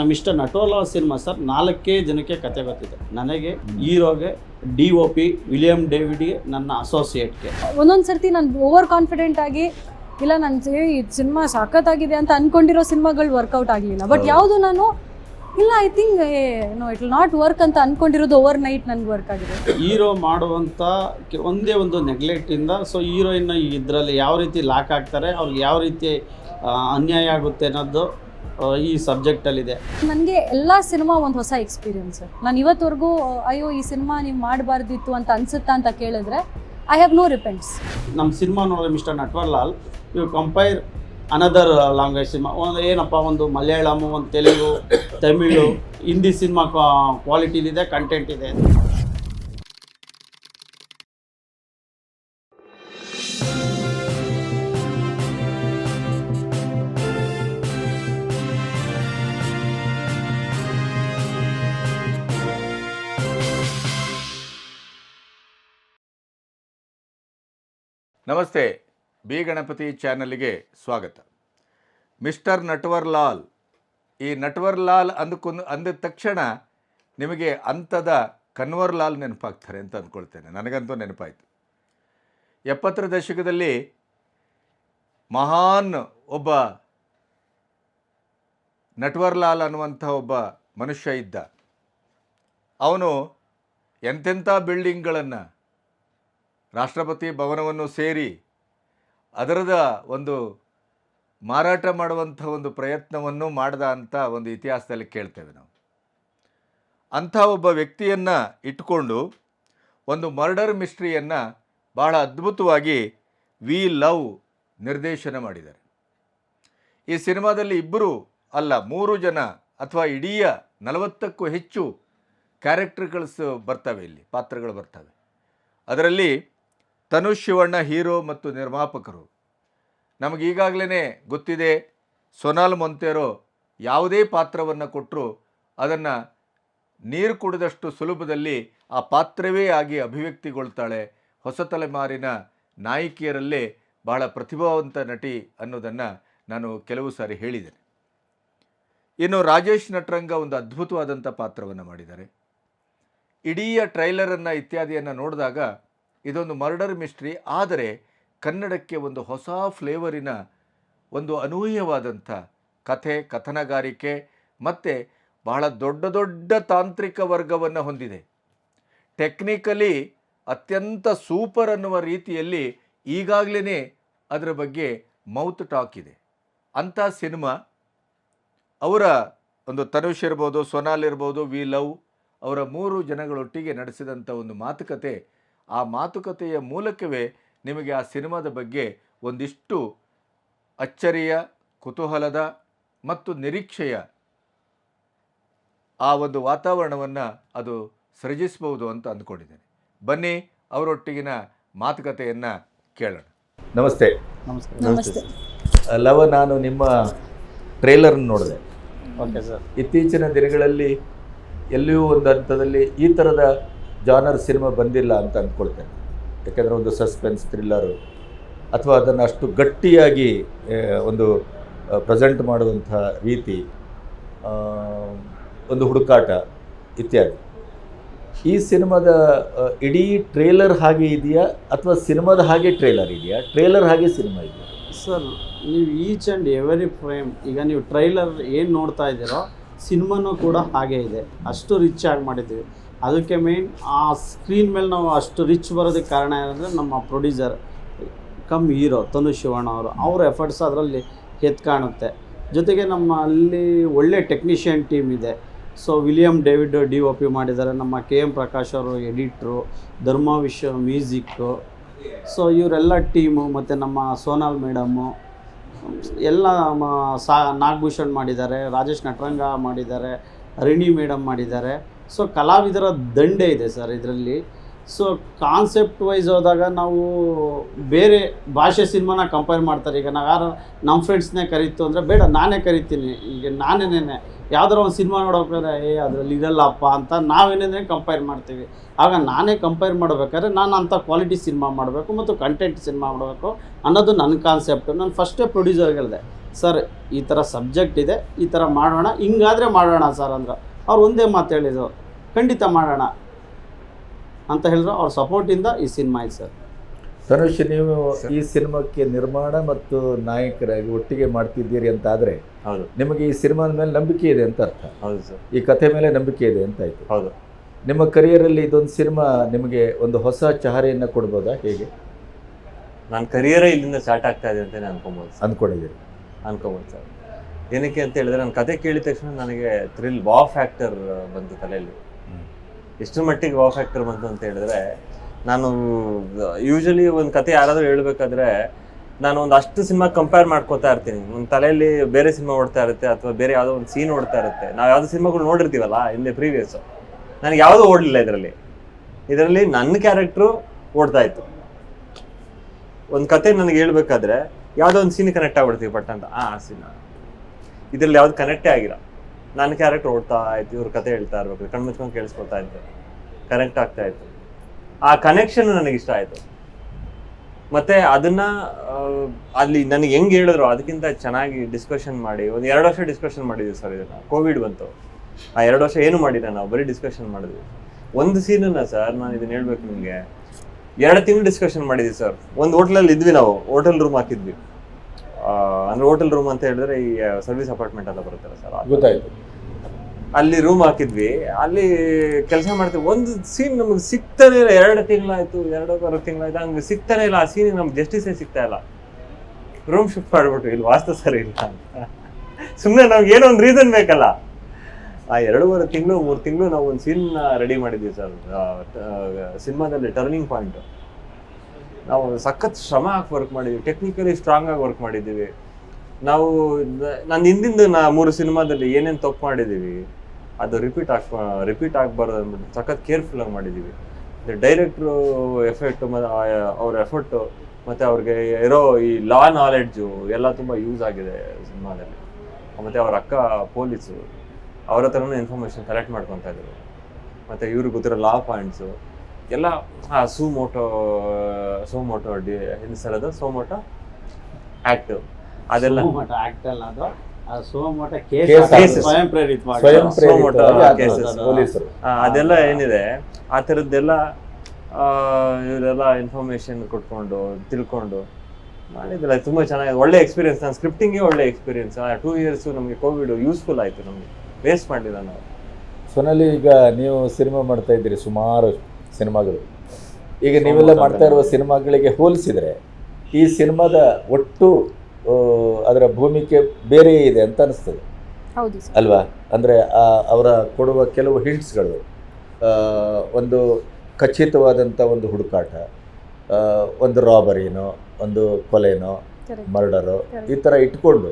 ನನ್ನ ಇಷ್ಟ ನಟೋಲ cinema sir ನಾಲ್ಕೇ ಜನಕ್ಕೆ ಕತೆ ಗೊತ್ತಿದೆ. ನನಗೆ ಹೀರೋಗೆ ಡಿ ಒ ಪಿ ವಿಲಿಯಂ ಡೇವಿಡ್ಗೆ ನನ್ನ ಅಸೋಸಿಯೇಟ್ಗೆ. ಒಂದೊಂದು ಸರ್ತಿ ನಾನು ಓವರ್ ಕಾನ್ಫಿಡೆಂಟ್ ಆಗಿ ಇಲ್ಲ ನನ್ನ ಈ ಸಿನಿಮಾ ಸಾಕತ್ತಾಗಿದೆ ಅಂತ ಅನ್ಕೊಂಡಿರೋ ಸಿನಿಮಾಗಳು ವರ್ಕೌಟ್ ಆಗಲಿಲ್ಲ. ಬಟ್ ಯಾವುದು ನಾನು ಇಲ್ಲ I think no it not work ಅಂತ ಅನ್ಕೊಂಡಿರೋದು ಓವರ್ ನೈಟ್ ನನ್ಗೆ ವರ್ಕ್ ಆಗಿದೆ. ಹೀರೋ ಮಾಡುವಂಥ ಒಂದೇ ಒಂದು ನೆಗ್ಲೆಕ್ಟಿಂದ ಸೊ ಹೀರೋಯಿನ್ ಇದರಲ್ಲಿ ಯಾವ ರೀತಿ ಲಾಕ್ ಆಗ್ತಾರೆ ಅವ್ರಿಗೆ ಯಾವ ರೀತಿ ಅನ್ಯಾಯ ಆಗುತ್ತೆ ಅನ್ನೋದು ಈ ಸಬ್ಜೆಕ್ಟಲ್ಲಿದೆ ನನಗೆ ಎಲ್ಲ ಸಿನಿಮಾ ಒಂದು ಹೊಸ ಎಕ್ಸ್ಪೀರಿಯನ್ಸ್ ನಾನು ಇವತ್ತವರೆಗೂ ಅಯ್ಯೋ ಈ ಸಿನಿಮಾ ನೀವು ಮಾಡಬಾರ್ದಿತ್ತು ಅಂತ ಅನ್ಸುತ್ತಾ ಅಂತ ಕೇಳಿದ್ರೆ ಐ ಹ್ಯಾವ್ ನೋ ರಿಪೆಂಟ್ಸ್ ನಮ್ಮ ಸಿನಿಮಾ ನೋಡಿದ್ರೆ Mr Natwarlal you compare another language cinema. ಒಂದು ಏನಪ್ಪ ಒಂದು ಮಲಯಾಳಮ್ ಒಂದು ತೆಲುಗು ತಮಿಳು ಹಿಂದಿ ಸಿನಿಮಾ ಕ್ವಾಲಿಟಿಲಿದೆ ಕಂಟೆಂಟ್ ಇದೆ. ನಮಸ್ತೆ, ಬಿ ಗಣಪತಿ ಚಾನಲ್ಗೆ ಸ್ವಾಗತ. ಮಿಸ್ಟರ್ ನಟ್ವರ್ ಲಾಲ್, ಈ ನಟ್ವರ್ ಲಾಲ್ ಅಂದಕೊಂಡು ಅಂದ ತಕ್ಷಣ ನಿಮಗೆ ಅಂಥದ ಕನ್ವರ್ ಲಾಲ್ ನೆನಪಾಗ್ತಾರೆ ಅಂತ ಅಂದ್ಕೊಳ್ತೇನೆ ನನಗಂತೂ ನೆನಪಾಯಿತು. ಎಪ್ಪತ್ತರ ದಶಕದಲ್ಲಿ ಮಹಾನ್ ಒಬ್ಬ ನಟ್ವರ್ ಲಾಲ್ ಅನ್ನುವಂಥ ಒಬ್ಬ ಮನುಷ್ಯ ಇದ್ದ. ಅವನು ಎಂತೆಂಥ ಬಿಲ್ಡಿಂಗ್ಗಳನ್ನು ರಾಷ್ಟ್ರಪತಿ ಭವನವನ್ನು ಸೇರಿ ಅದರದ ಒಂದು ಮಾರಾಟ ಮಾಡುವಂಥ ಒಂದು ಪ್ರಯತ್ನವನ್ನು ಮಾಡಿದ ಅಂತ ಒಂದು ಇತಿಹಾಸದಲ್ಲಿ ಕೇಳ್ತೇವೆ ನಾವು. ಅಂಥ ಒಬ್ಬ ವ್ಯಕ್ತಿಯನ್ನು ಇಟ್ಟುಕೊಂಡು ಒಂದು ಮರ್ಡರ್ ಮಿಸ್ಟ್ರಿಯನ್ನು ಬಹಳ ಅದ್ಭುತವಾಗಿ ವಿ ಲವ್ ನಿರ್ದೇಶನ ಮಾಡಿದ್ದಾರೆ. ಈ ಸಿನಿಮಾದಲ್ಲಿ ಇಬ್ಬರು ಅಲ್ಲ, ಮೂರು ಜನ ಅಥವಾ ಇಡೀ ನಲವತ್ತಕ್ಕೂ ಹೆಚ್ಚು ಕ್ಯಾರೆಕ್ಟರ್ಗಳ್ಸ್ ಬರ್ತವೆ ಇಲ್ಲಿ, ಪಾತ್ರಗಳು ಬರ್ತವೆ. ಅದರಲ್ಲಿ ತನುಷ್ ಶಿವಣ್ಣ ಹೀರೋ ಮತ್ತು ನಿರ್ಮಾಪಕರು. ನಮಗೀಗಾಗಲೇ ಗೊತ್ತಿದೆ, ಸೊನಾಲ್ ಮೊಂತೇರೋ ಯಾವುದೇ ಪಾತ್ರವನ್ನು ಕೊಟ್ಟರು ಅದನ್ನು ನೀರು ಕುಡಿದಷ್ಟು ಸುಲಭದಲ್ಲಿ ಆ ಪಾತ್ರವೇ ಆಗಿ ಅಭಿವ್ಯಕ್ತಿಗೊಳ್ತಾಳೆ. ಹೊಸ ತಲೆಮಾರಿನ ನಾಯಕಿಯರಲ್ಲೇ ಬಹಳ ಪ್ರತಿಭಾವಂತ ನಟಿ ಅನ್ನೋದನ್ನು ನಾನು ಕೆಲವು ಸಾರಿ ಹೇಳಿದ್ದೇನೆ. ಇನ್ನು ರಾಜೇಶ್ ನಟರಂಗ ಒಂದು ಅದ್ಭುತವಾದಂಥ ಪಾತ್ರವನ್ನು ಮಾಡಿದ್ದಾರೆ. ಇಡೀ ಟ್ರೈಲರನ್ನು ಇತ್ಯಾದಿಯನ್ನು ನೋಡಿದಾಗ ಇದೊಂದು ಮರ್ಡರ್ ಮಿಸ್ಟ್ರಿ ಆದರೆ ಕನ್ನಡಕ್ಕೆ ಒಂದು ಹೊಸ ಫ್ಲೇವರಿನ ಒಂದು ಅನೂಹ್ಯವಾದಂಥ ಕಥೆ, ಕಥನಗಾರಿಕೆ, ಮತ್ತು ಬಹಳ ದೊಡ್ಡ ದೊಡ್ಡ ತಾಂತ್ರಿಕ ವರ್ಗವನ್ನು ಹೊಂದಿದೆ. ಟೆಕ್ನಿಕಲಿ ಅತ್ಯಂತ ಸೂಪರ್ ಅನ್ನುವ ರೀತಿಯಲ್ಲಿ ಈಗಾಗಲೇ ಅದರ ಬಗ್ಗೆ ಮೌತ್ ಟಾಕ್ ಇದೆ. ಅಂಥ ಸಿನಿಮಾ ಅವರ ಒಂದು ತನುಷ್ ಇರ್ಬೋದು, ಸೊನಾಲ್ ಇರ್ಬೋದು, ವಿ ಲವ್ ಅವರ ಮೂರು ಜನಗಳೊಟ್ಟಿಗೆ ನಡೆಸಿದಂಥ ಒಂದು ಮಾತುಕತೆ ಆ ಮಾತುಕತೆಯ ಮೂಲಕವೇ ನಿಮಗೆ ಆ ಸಿನಿಮಾದ ಬಗ್ಗೆ ಒಂದಿಷ್ಟು ಅಚ್ಚರಿಯ ಕುತೂಹಲದ ಮತ್ತು ನಿರೀಕ್ಷೆಯ ಆ ಒಂದು ವಾತಾವರಣವನ್ನು ಅದು ಸೃಜಿಸಬಹುದು ಅಂತ ಅಂದ್ಕೊಂಡಿದ್ದೇನೆ. ಬನ್ನಿ ಅವರೊಟ್ಟಿಗಿನ ಮಾತುಕತೆಯನ್ನು ಕೇಳೋಣ. ನಮಸ್ತೆ. ನಮಸ್ಕಾರ ನಮಸ್ತೆ. ಲವ ನಾನು ನಿಮ್ಮ ಟ್ರೇಲರ್ ನೋಡಿದೆ. Okay sir. ಇತ್ತೀಚಿನ ದಿನಗಳಲ್ಲಿ ಎಲ್ಲಿಯೂ ಒಂದು ಹಂತದಲ್ಲಿ ಈ ಥರದ ಜಾನರ್ ಸಿನಿಮಾ ಬಂದಿಲ್ಲ ಅಂತ ಅಂದ್ಕೊಳ್ತೇನೆ ಯಾಕೆಂದರೆ ಒಂದು ಸಸ್ಪೆನ್ಸ್, ಥ್ರಿಲ್ಲರು, ಅಥವಾ ಅದನ್ನು ಅಷ್ಟು ಗಟ್ಟಿಯಾಗಿ ಒಂದು ಪ್ರೆಸೆಂಟ್ ಮಾಡುವಂಥ ರೀತಿ ಒಂದು ಹುಡುಕಾಟ ಇತ್ಯಾದಿ. ಈ ಸಿನಿಮಾದ ಇಡೀ ಟ್ರೇಲರ್ ಹಾಗೆ ಇದೆಯಾ? ಅಥವಾ ಸಿನಿಮಾದ ಹಾಗೆ ಟ್ರೇಲರ್ ಇದೆಯಾ? ಟ್ರೇಲರ್ ಹಾಗೆ ಸಿನಿಮಾ ಇದೆಯಾ? ಸರ್, ನೀವು ಈಚ್ ಆ್ಯಂಡ್ ಎವರಿ ಫ್ರೇಮ್, ಈಗ ನೀವು ಟ್ರೈಲರ್ ಏನು ನೋಡ್ತಾ ಇದ್ದೀರೋ, ಸಿನಿಮಾನೂ ಕೂಡ ಹಾಗೆ ಇದೆ. ಅಷ್ಟು ರಿಚ್ ಆಗಿ ಮಾಡಿದ್ದೀವಿ. ಅದಕ್ಕೆ ಮೇನ್ ಆ ಸ್ಕ್ರೀನ್ ಮೇಲೆ ನಾವು ಅಷ್ಟು ರಿಚ್ ಬರೋದಕ್ಕೆ ಕಾರಣ ಏನಂದರೆ ನಮ್ಮ producer cum hero Tanu Shivanna ಅವರು. ಅವ್ರ ಎಫರ್ಟ್ಸ್ ಅದರಲ್ಲಿ ಎದ್ದು ಕಾಣುತ್ತೆ. ಜೊತೆಗೆ ನಮ್ಮ ಅಲ್ಲಿ ಒಳ್ಳೆ ಟೆಕ್ನಿಷಿಯನ್ ಟೀಮ್ ಇದೆ. So William David D O P ಮಾಡಿದ್ದಾರೆ. ನಮ್ಮ ಕೆ ಎಂ ಪ್ರಕಾಶ್ ಅವರು ಎಡಿಟ್ರು ಧರ್ಮ ವಿಶ್ವ ಮ್ಯೂಸಿಕ್ಕು ಸೊ ಇವರೆಲ್ಲ ಟೀಮು ಮತ್ತು ನಮ್ಮ ಸೋನಾಲ್ ಮೇಡಮ್ಮು ಎಲ್ಲ ಸಾ ನಾಗಭೂಷಣ್ ಮಾಡಿದ್ದಾರೆ. ರಾಜೇಶ್ ನಟರಂಗ ಮಾಡಿದ್ದಾರೆ. ಹರಿಣಿ ಮೇಡಮ್ ಮಾಡಿದ್ದಾರೆ. ಸೊ ಕಲಾವಿದರ ದಂಡೆ ಇದೆ ಸರ್ ಇದರಲ್ಲಿ. ಸೊ ಕಾನ್ಸೆಪ್ಟ್ ವೈಸ್ ಹೋದಾಗ ನಾವು ಬೇರೆ ಭಾಷೆ ಸಿನಿಮಾನ ಕಂಪೇರ್ ಮಾಡ್ತಾರೆ. ಈಗ ನಾವು ಯಾರು ನಮ್ಮ ಫ್ರೆಂಡ್ಸ್ನೇ ಕರೀತು ಅಂದರೆ ಬೇಡ, ನಾನೇ ಕರಿತೀನಿ. ಈಗ ನಾನೇನೇನೆ ಯಾವ್ದಾರ ಒಂದು ಸಿನಿಮಾ ನೋಡೋಬೇಕಾದ್ರೆ ಏ, ಅದರಲ್ಲಿ ಇದಲ್ಲಪ್ಪ ಅಂತ ನಾವೇನೇನೇ ಕಂಪೇರ್ ಮಾಡ್ತೀವಿ. ಆಗ ನಾನೇ ಕಂಪೇರ್ ಮಾಡಬೇಕಾದ್ರೆ ನಾನು ಅಂಥ ಕ್ವಾಲಿಟಿ ಸಿನಿಮಾ ಮಾಡಬೇಕು ಮತ್ತು ಕಂಟೆಂಟ್ ಸಿನಿಮಾ ಮಾಡಬೇಕು ಅನ್ನೋದು ನನ್ನ ಕಾನ್ಸೆಪ್ಟು ನಾನು ಫಸ್ಟೇ ಪ್ರೊಡ್ಯೂಸರ್ಗೆ ಸರ್ ಈ ಥರ ಸಬ್ಜೆಕ್ಟ್ ಇದೆ, ಈ ಥರ ಮಾಡೋಣ, ಹಿಂಗಾದರೆ ಮಾಡೋಣ ಸರ್ ಅಂದ್ರೆ. ಅವ್ರು ಒಂದೇ ಮಾತು ಹೇಳಿದರು ಖಂಡಿತ ಮಾಡೋಣ ಅಂತ ಹೇಳಿದ್ರು. ಅವ್ರ ಸಪೋರ್ಟಿಂದ ಈ ಸಿನಿಮಾ ಇದೆ ಸರ್. ಧನುಷ್ ನೀವು ಈ ಸಿನಿಮಾಕ್ಕೆ ನಿರ್ಮಾಣ ಮತ್ತು ನಾಯಕರಾಗಿ ಒಟ್ಟಿಗೆ ಮಾಡ್ತಿದ್ದೀರಿ ಅಂತ ಆದರೆ ಹೌದು. ನಿಮಗೆ ಈ ಸಿನಿಮಾದ ಮೇಲೆ ನಂಬಿಕೆ ಇದೆ ಅಂತ ಅರ್ಥ. ಹೌದು ಸರ್. ಈ ಕಥೆ ಮೇಲೆ ನಂಬಿಕೆ ಇದೆ ಅಂತ ಆಯ್ತು. ಹೌದು. ನಿಮ್ಮ ಕರಿಯರಲ್ಲಿ ಇದೊಂದು ಸಿನಿಮಾ ನಿಮಗೆ ಒಂದು ಹೊಸ ಚಹರೆಯನ್ನು ಕೊಡ್ಬೋದಾ ಹೇಗೆ? ನನ್ನ ಕರಿಯರೇ ಇಲ್ಲಿಂದ ಸ್ಟಾರ್ಟ್ ಆಗ್ತಾ ಇದೆ ಅಂತ ಅನ್ಕೊಬೋದು ಅಂದ್ಕೊಂಡಿದ್ದೀರಿ ಅನ್ಕೊಬೋದು ಸರ್. ಏನಕ್ಕೆ ಅಂತ ಹೇಳಿದ್ರೆ ನಾನು ಕತೆ ಕೇಳಿದ ತಕ್ಷಣ ನನಗೆ ಥ್ರಿಲ್ ವಾ ಫ್ಯಾಕ್ಟರ್ ಬಂತು ತಲೆಯಲ್ಲಿ. ಎಷ್ಟು ಮಟ್ಟಿಗೆ ವಾ ಫ್ಯಾಕ್ಟರ್ ಬಂತು ಅಂತ ಹೇಳಿದ್ರೆ ನಾನು ಯೂಶಲಿ ಒಂದು ಕತೆ ಯಾರಾದರೂ ಹೇಳ್ಬೇಕಾದ್ರೆ ನಾನು ಒಂದು ಅಷ್ಟು ಸಿನಿಮಾ ಕಂಪೇರ್ ಮಾಡ್ಕೋತಾ ಇರ್ತೀನಿ. ಒಂದು ತಲೆಯಲ್ಲಿ ಬೇರೆ ಸಿನಿಮಾ ಓಡ್ತಾ ಇರುತ್ತೆ ಅಥವಾ ಬೇರೆ ಯಾವುದೋ ಒಂದು ಸೀನ್ ಓಡ್ತಾ ಇರುತ್ತೆ. ನಾವು ಯಾವುದೋ ಸಿನಿಮಾಗಳು ನೋಡಿರ್ತೀವಲ್ಲ ಹಿಂದೆ ಪ್ರೀವಿಯಸ್ ನನಗೆ ಯಾವುದೂ ಓಡಲಿಲ್ಲ ಇದರಲ್ಲಿ. ಇದರಲ್ಲಿ ನನ್ನ ಕ್ಯಾರೆಕ್ಟ್ರು ಓಡ್ತಾ ಇತ್ತು. ಒಂದು ಕತೆ ನನಗೆ ಹೇಳ್ಬೇಕಾದ್ರೆ ಯಾವುದೋ ಒಂದು ಸೀನ್ ಕನೆಕ್ಟ್ ಆಗ್ಬಿಡ್ತೀವಿ ಬಟ್ ಅಂತ. ಆ ಸೀನ್ ಇದ್ರಲ್ಲಿ ಯಾವ್ದು ಕನೆಕ್ಟೇ ಆಗಿಲ್ಲ. ನನ್ನ ಕ್ಯಾರೆಕ್ಟರ್ ಓಡ್ತಾ ಇತ್ತು ಇವ್ರ ಕತೆ ಹೇಳ್ತಾ ಇರ್ಬೇಕು, ಕಣ್ಣು ಮುಚ್ಕೊಂಡು ಕೇಳಿಸ್ಕೊಳ್ತಾ ಇದ್ದೆ ಕನೆಕ್ಟ್ ಆಗ್ತಾ ಇತ್ತು. ಆ ಕನೆಕ್ಷನ್ ನನಗೆ ಇಷ್ಟ ಆಯ್ತು. ಮತ್ತೆ ಅದನ್ನ ಅಲ್ಲಿ ನನಗೆ ಹೆಂಗ್ ಹೇಳಿದ್ರು, ಅದಕ್ಕಿಂತ ಚೆನ್ನಾಗಿ ಡಿಸ್ಕಷನ್ ಮಾಡಿ, ಒಂದು ಎರಡು ವರ್ಷ ಡಿಸ್ಕಷನ್ ಮಾಡಿದ್ವಿ ಸರ್ ಇದನ್ನ. ಕೋವಿಡ್ ಬಂತು. ಆ ಎರಡು ವರ್ಷ ಏನು ಮಾಡಿಲ್ಲ ನಾವು, ಬರೀ ಡಿಸ್ಕಷನ್ ಮಾಡಿದ್ವಿ. ಒಂದು ಸೀನನ್ನ ಸರ್ ನಾನು ಇದನ್ನ ಹೇಳ್ಬೇಕು ನಿಮಗೆ. ಎರಡು ತಿಂಗಳು ಡಿಸ್ಕಷನ್ ಮಾಡಿದ್ವಿ ಸರ್ ಒಂದು ಹೋಟ್ಲಲ್ಲಿ ಇದ್ವಿ ನಾವು ಹೋಟೆಲ್ ರೂಮ್ ಹಾಕಿದ್ವಿ. ಅಂದ್ರೆ ಹೋಟೆಲ್ ರೂಮ್ ಅಂತ ಹೇಳಿದ್ರೆ ಈ ಸರ್ವಿಸ್ ಅಪಾರ್ಟ್ಮೆಂಟ್ ಎಲ್ಲ ಬರುತ್ತಲ್ಲ ಸರ್ ಗೊತ್ತಾಯ್ತು. ಅಲ್ಲಿ ರೂಮ್ ಹಾಕಿದ್ವಿ. ಅಲ್ಲಿ ಕೆಲಸ ಮಾಡ್ತೀವಿ. ಒಂದು ಸೀನ್ ನಮಗೆ ಸಿಗ್ತಾನೆ ಇಲ್ಲ. ಎರಡು ತಿಂಗಳಾಯ್ತು ಎರಡೂವರೆ ತಿಂಗಳಾಯ್ತು. ಹಂಗೆ ಸಿಗ್ತಾನೆ ಇಲ್ಲ. ಆ ಸೀನಿಗೆ ನಮ್ಗೆ ಜಸ್ಟಿಸೇ ಸಿಗ್ತಾ ಇಲ್ಲ. ರೂಮ್ ಶಿಫ್ಟ್ ಮಾಡ್ಬಿಟ್ಟು ಇಲ್ಲಿ ವಾಸ್ತು ಸರಿ ಇಲ್ಲ ಅಂತ. ಸುಮ್ಮನೆ ನಮ್ಗೆ ಏನೋ ಒಂದು ರೀಸನ್ ಬೇಕಲ್ಲ. ಆ ಎರಡೂವರೆ ತಿಂಗಳು ಮೂರು ತಿಂಗಳು ನಾವು ಒಂದು ಸೀನ್ ರೆಡಿ ಮಾಡಿದ್ವಿ ಸರ್ ಸಿನಿಮಾದಲ್ಲಿ ಟರ್ನಿಂಗ್ ಪಾಯಿಂಟ್ ನಾವು ಸಖತ್ ಶ್ರಮ ಹಾಕಿ ವರ್ಕ್ ಮಾಡಿದ್ದೀವಿ ಟೆಕ್ನಿಕಲಿ ಸ್ಟ್ರಾಂಗ್ ಆಗಿ ವರ್ಕ್ ಮಾಡಿದ್ದೀವಿ. ನಾವು ನಾನು ಹಿಂದಿಂದ ನಾ ಮೂರು ಸಿನಿಮಾದಲ್ಲಿ ಏನೇನು ತಪ್ಪು ಮಾಡಿದ್ದೀವಿ, ಅದು ರಿಪೀಟ್ ಆಗ್ ರಿಪೀಟ್ ಆಗಬಾರ್ದು ಅಂದ್ಬಿಟ್ಟು ಸಖತ್ ಕೇರ್ಫುಲ್ ಆಗಿ ಮಾಡಿದ್ದೀವಿ. ಡೈರೆಕ್ಟ್ರು ಮತ್ತು ಅವ್ರ ಎಫರ್ಟು ಮತ್ತು ಅವ್ರಿಗೆ ಇರೋ ಈ ಲಾ ನಾಲೆಡ್ಜು ಎಲ್ಲ ತುಂಬ ಯೂಸ್ ಆಗಿದೆ ಸಿನಿಮಾದಲ್ಲಿ. ಮತ್ತು ಅವ್ರ ಅಕ್ಕ ಪೊಲೀಸು ಅವ್ರ ಹತ್ರನೂ ಇನ್ಫಾರ್ಮೇಷನ್ ಕಲೆಕ್ಟ್ ಮಾಡ್ಕೊತಾ ಇದ್ರು. ಮತ್ತು ಇವ್ರಿಗೆ ಗೊತ್ತಿರೋ ಲಾ ಪಾಯಿಂಟ್ಸು ಎಲ್ಲ ಹಾಂ ಸೂಮೋಟೋ ಸೋಮೋಟೋ ಡಿ ಹೆಸರದ ಸರ್ ಅದು ಸೋಮೋಟೋ ಆ್ಯಕ್ಟ್ ಅದೆಲ್ಲ ಸೋಮಠ ಆಕ್ಟ್ ಅಲ್ಲ ಅದು. ಆ ಸೋಮಠ Case ಕೇಸ್ cases. ಸ್ವಯಂ ಪ್ರೇರಿತ ಸ್ವಯಂ ಸೋಮೋಟೋ ಪ್ರೇರಿತವಾಗಿ cases. ಆತ್ಮಹತ್ಯೆ ಪೊಲೀಸರು. ಆ, ಅದೆಲ್ಲ ಏನಿದೆ? ಆ ಥರದ್ದೆಲ್ಲ ಆ, ಇವರೆಲ್ಲ ಇನ್ಫಾರ್ಮೇಶನ್ ಕೊಟ್ಕೊಂಡು ತಿಳ್ಕೊಂಡು ಮಾಡಿದ್ರೆ ತುಂಬ ಚೆನ್ನಾಗಿದೆ ಒಳ್ಳೆ ಎಕ್ಸ್ಪೀರಿಯನ್ಸ್ ನಾನು ಸ್ಕ್ರಿಪ್ಟಿಂಗೇ ಒಳ್ಳೆ ಎಕ್ಸ್ಪೀರಿಯನ್ಸ್ ಟೂ ಇಯರ್ಸು ನಮಗೆ ಕೋವಿಡ್ ಯೂಸ್ಫುಲ್ ಆಯಿತು ನಮಗೆ. ವೇಸ್ಟ್ ಮಾಡಲಿಲ್ಲ ನಾವು. ಸೊನಲ್ಲಿ ಈಗ ನೀವು ಸಿನಿಮಾ ಮಾಡ್ತಾ ಇದ್ದೀರಿ ಸುಮಾರು ಸಿನಿಮಾಗಳು. ಈಗ ನೀವೆಲ್ಲ ಮಾಡ್ತಾ ಇರುವ ಸಿನಿಮಾಗಳಿಗೆ ಹೋಲಿಸಿದರೆ ಈ ಸಿನಿಮಾದ ಒಟ್ಟು ಅದರ ಭೂಮಿಕೆ ಬೇರೆ ಇದೆ ಅಂತ ಅನಿಸ್ತದೆ. ಅಲ್ವಾ? ಅಂದರೆ ಅವರ ಕೊಡುವ ಕೆಲವು ಹಿಂಟ್ಸ್ಗಳು ಒಂದು ಖಚಿತವಾದಂಥ ಒಂದು ಹುಡುಕಾಟ ಒಂದು ರಾಬರಿನೋ ಒಂದು ಕೊಲೆನೋ ಮರ್ಡರೋ ಮರ್ಡರು ಈ ಥರ ಇಟ್ಕೊಂಡು